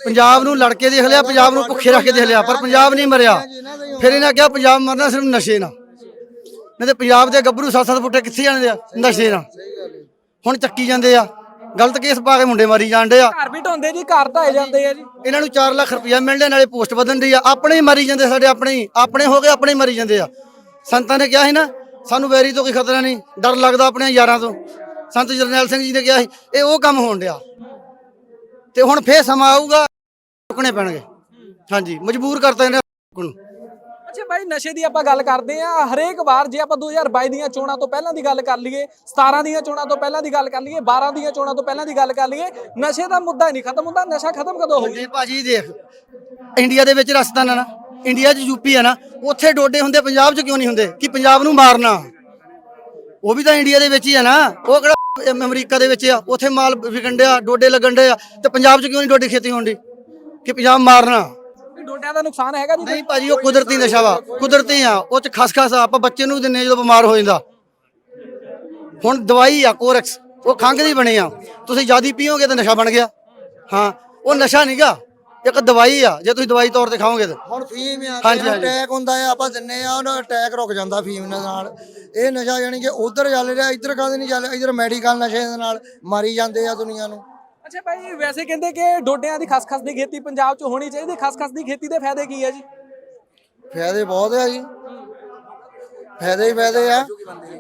ਪੰਜਾਬ ਨੂੰ ਲੜ ਕੇ। ਦੇਖ ਲਿਆ ਪੰਜਾਬ ਨੂੰ ਭੁੱਖੇ ਰੱਖ ਕੇ ਦੇਖ ਲਿਆ ਪਰ ਪੰਜਾਬ ਨਹੀਂ ਮਰਿਆ। ਫਿਰ ਇਹਨਾਂ ਕਿਹਾ ਪੰਜਾਬ ਮਰਨਾ ਸਿਰਫ ਨਸ਼ੇ ਨਾਲ। ਨਹੀਂ ਤੇ ਪੰਜਾਬ ਦੇ ਗੱਭਰੂ ਸੱਤ ਸੱਤ ਫੁੱਟੇ ਕਿੱਥੇ ਜਾਣਦੇ ਆ? ਨਸ਼ੇ ਨਾਲ। ਹੁਣ ਚੱਕੀ ਜਾਂਦੇ ਆ। ਗਲਤ ਕੇਸ ਪਾ ਕੇ ਮੁੰਡੇ ਮਾਰੀ ਜਾਂਦੇ ਆ। ਘਰ ਵੀ ਢਾਉਂਦੇ ਜੀ ਘਰ ਢਾਏ ਜਾਂਦੇ ਆ ਜੀ। ਇਹਨਾਂ ਨੂੰ 4 ਲੱਖ ਰੁਪਇਆ ਮਿਲਦੇ ਨਾਲੇ ਪੋਸਟ ਵਧਣ ਦੀ ਆ। ਆਪਣੇ ਹੀ ਮਾਰੀ ਜਾਂਦੇ ਸਾਡੇ ਆਪਣੇ ਹੀ। ਆਪਣੇ ਹੋ ਗਏ ਆਪਣੇ ਹੀ ਮਾਰੀ ਜਾਂਦੇ ਆ। ਸੰਤਾਂ ਨੇ ਕਿਹਾ ਸੀ ਨਾ ਸਾਨੂੰ ਵੈਰੀ ਤੋਂ ਕੋਈ ਖਤਰਾ ਨਹੀਂ। ਡਰ ਲੱਗਦਾ ਆਪਣੇ ਯਾਰਾਂ ਤੋਂ। ਸੰਤ ਜਰਨੈਲ ਸਿੰਘ ਜੀ ਨੇ ਕਿਹਾ ਸੀ ਇਹ ਉਹ ਕੰਮ ਹੋਣ ਡਿਆ। ਤੇ ਹੁਣ ਫੇਰ ਸਮਾਂ ਆਊਗਾ ਰੁਕਣੇ ਪੈਣਗੇ। ਹਾਂਜੀ ਮਜਬੂਰ ਕਰਤਾ ਇਹਨੇ ਨੂੰ। ਅੱਛਾ ਭਾਈ ਨਸ਼ੇ ਦੀ ਆਪਾਂ ਗੱਲ ਕਰਦੇ ਆ ਹਰੇਕ ਵਾਰ ਜੇ ਆਪਾਂ 2022 ਦੀਆਂ ਚੋਣਾਂ ਤੋਂ ਪਹਿਲਾਂ ਦੀ ਗੱਲ ਕਰ ਲਈਏ 17 ਦੀਆਂ ਚੋਣਾਂ ਤੋਂ ਪਹਿਲਾਂ ਦੀ ਗੱਲ ਕਰ ਲਈਏ 12 ਦੀਆਂ ਚੋਣਾਂ ਤੋਂ ਪਹਿਲਾਂ ਦੀ ਗੱਲ ਕਰ ਲਈਏ ਨਸ਼ੇ ਦਾ ਮੁੱਦਾ ਹੀ ਨਹੀਂ ਖਤਮ ਹੁੰਦਾ ਨਸ਼ਾ ਖਤਮ ਕਦੋਂ ਹੋਊਗਾ ਜੀ ਭਾਜੀ ਦੇਖ ਇੰਡੀਆ ਦੇ ਵਿੱਚ ਰਸਤਾ ਨਾ ਨਾ ਇੰਡੀਆ 'ਚ ਯੂਪੀ ਆ ਨਾ ਉੱਥੇ ਡੋਡੇ ਹੁੰਦੇ ਪੰਜਾਬ 'ਚ ਕਿਉਂ ਨਹੀਂ ਹੁੰਦੇ? ਕਿ ਪੰਜਾਬ ਨੂੰ ਮਾਰਨਾ। ਉਹ ਵੀ ਤਾਂ ਇੰਡੀਆ ਦੇ ਵਿੱਚ ਹੀ ਆ ਨਾ। ਉਹ ਕਿਹੜਾ ਅਮ- ਅਮਰੀਕਾ ਦੇ ਵਿੱਚ ਆ। ਉੱਥੇ ਮਾਲ ਵਿਕਣ ਡਿਆ ਡੋਡੇ ਲੱਗਣ ਡਿਆ ਤੇ ਪੰਜਾਬ 'ਚ ਕਿਉਂ ਨਹੀਂ ਡੋਡੇ ਖੇਤੀ ਹੋਣ ਦੀ ਕਿ ਪੰਜਾਬ ਮਾਰਨਾ। ਡੋਡਿਆਂ ਦਾ ਨੁਕਸਾਨ ਹੈਗਾ ਜੀ। ਨਹੀਂ ਭਾਜੀ ਉਹ ਕੁਦਰਤੀ ਨਸ਼ਾ ਵਾ। ਕੁਦਰਤੀ ਆ। ਉਹ 'ਚ ਖਸਖਸ ਆ। ਆਪਾਂ ਬੱਚੇ ਨੂੰ ਦਿੰਨੇ ਆ ਜਦੋਂ ਬਿਮਾਰ ਹੋ ਜਾਂਦਾ। ਹੁਣ ਦਵਾਈ ਆ ਕੋਰੈਕਸ। ਉਹ ਖੰਘ ਦੀ ਬਣੀ ਆ। ਤੁਸੀਂ ਜਿਆਦੀ ਪੀਓਗੇ ਤਾਂ ਨਸ਼ਾ ਬਣ ਗਿਆ। ਹਾਂ। ਉਹ ਨਸ਼ਾ ਨਹੀਂਗਾ ਇੱਕ ਦਵਾਈ ਆ ਜੇ ਤੁਸੀਂ ਦਵਾਈ ਤੌਰ ਤੇ ਖਾਓਗੇ ਤਾਂ। ਹੁਣ ਫੀਮ ਆ ਹਾਂਜੀ, ਹਾਂਜੀ। ਅਟੈਕ ਹੁੰਦਾ ਆ ਆਪਾਂ ਦਿੰਨੇ ਆ ਉਹਨਾਂ ਅਟੈਕ ਰੁਕ ਜਾਂਦਾ ਫੀਮ ਦੇ ਨਾਲ। ਇਹ ਨਸ਼ਾ ਯਾਨੀ ਕਿ ਉਧਰ ਚੱਲ ਰਿਹਾ ਇੱਧਰ ਕਾਹਦੇ ਨਹੀਂ ਚੱਲ ਇੱਧਰ ਮੈਡੀਕਲ ਨਸ਼ੇ ਦੇ ਨਾਲ ਮਾਰੀ ਜਾਂਦੇ ਆ ਦੁਨੀਆ ਨੂੰ। ਅੱਛਾ ਭਾਈ ਵੈਸੇ ਕਹਿੰਦੇ ਕਿ ਡੋਡਿਆਂ ਦੀ ਖਸਖਸ ਦੀ ਖੇਤੀ ਪੰਜਾਬ 'ਚ ਹੋਣੀ ਚਾਹੀਦੀ ਖਸਖਸ ਦੀ ਖੇਤੀ ਦੇ ਫਾਇਦੇ ਕੀ ਹੈ ਜੀ? ਫਾਇਦੇ ਬਹੁਤ ਆ ਜੀ। ਫਾਇਦੇ ਹੀ ਫਾਇਦੇ ਆ।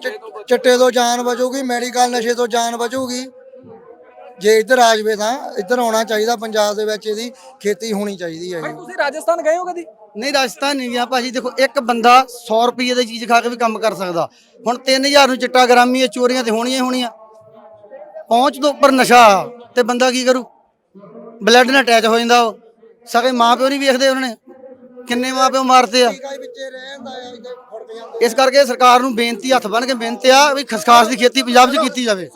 ਚ- ਚਿੱਟੇ ਤੋਂ ਜਾਨ ਬਚੂਗੀ ਮੈਡੀਕਲ ਨਸ਼ੇ ਤੋਂ ਜਾਨ ਬਚੂਗੀ। ਜੇ ਇੱਧਰ ਆ ਜਾਵੇ ਤਾਂ ਇੱਧਰ ਆਉਣਾ ਚਾਹੀਦਾ ਪੰਜਾਬ ਦੇ ਵਿੱਚ ਇਹਦੀ ਖੇਤੀ ਹੋਣੀ ਚਾਹੀਦੀ ਹੈ ਭਾਈ ਜੀ ਤੁਸੀਂ ਰਾਜਸਥਾਨ ਗਏ ਹੋ ਕਦੀ? ਨਹੀਂ ਰਾਜਸਥਾਨ ਨਹੀਂ ਗਿਆ। ਭਾਜੀ ਦੇਖੋ ਇੱਕ ਬੰਦਾ 100 ਰੁਪਏ ਦੀ ਚੀਜ਼ ਖਾ ਕੇ ਵੀ ਕੰਮ ਕਰ ਸਕਦਾ। ਹੁਣ 3000 ਨੂੰ ਚਿੱਟਾ ਗ੍ਰਾਮੀ ਹੈ ਚੋਰੀਆਂ ਤੇ ਹੋਣੀਆਂ ਹੀ ਹੋਣੀਆਂ। ਪਹੁੰਚ ਤੋਂ ਉੱਪਰ ਨਸ਼ਾ ਤੇ ਬੰਦਾ ਕੀ ਕਰੂ? ਬਲੱਡ ਨਾਲ ਅਟੈਚ ਹੋ ਜਾਂਦਾ ਉਹ। ਸਕੇ ਮਾਂ ਪਿਓ ਨਹੀਂ ਵੇਖਦੇ ਉਹਨਾਂ ਨੇ। ਕਿੰਨੇ ਮਾਂ ਪਿਓ ਮਾਰਤੇ ਆ ਇਸ ਕਰਕੇ ਸਰਕਾਰ ਨੂੰ ਬੇਨਤੀ ਹੱਥ ਬੰਨ ਕੇ ਬੇਨਤੀ ਆ ਵੀ ਖਸਖਾਸ ਦੀ ਖੇਤੀ ਪੰਜਾਬ 'ਚ ਕੀਤੀ ਜਾਵੇ।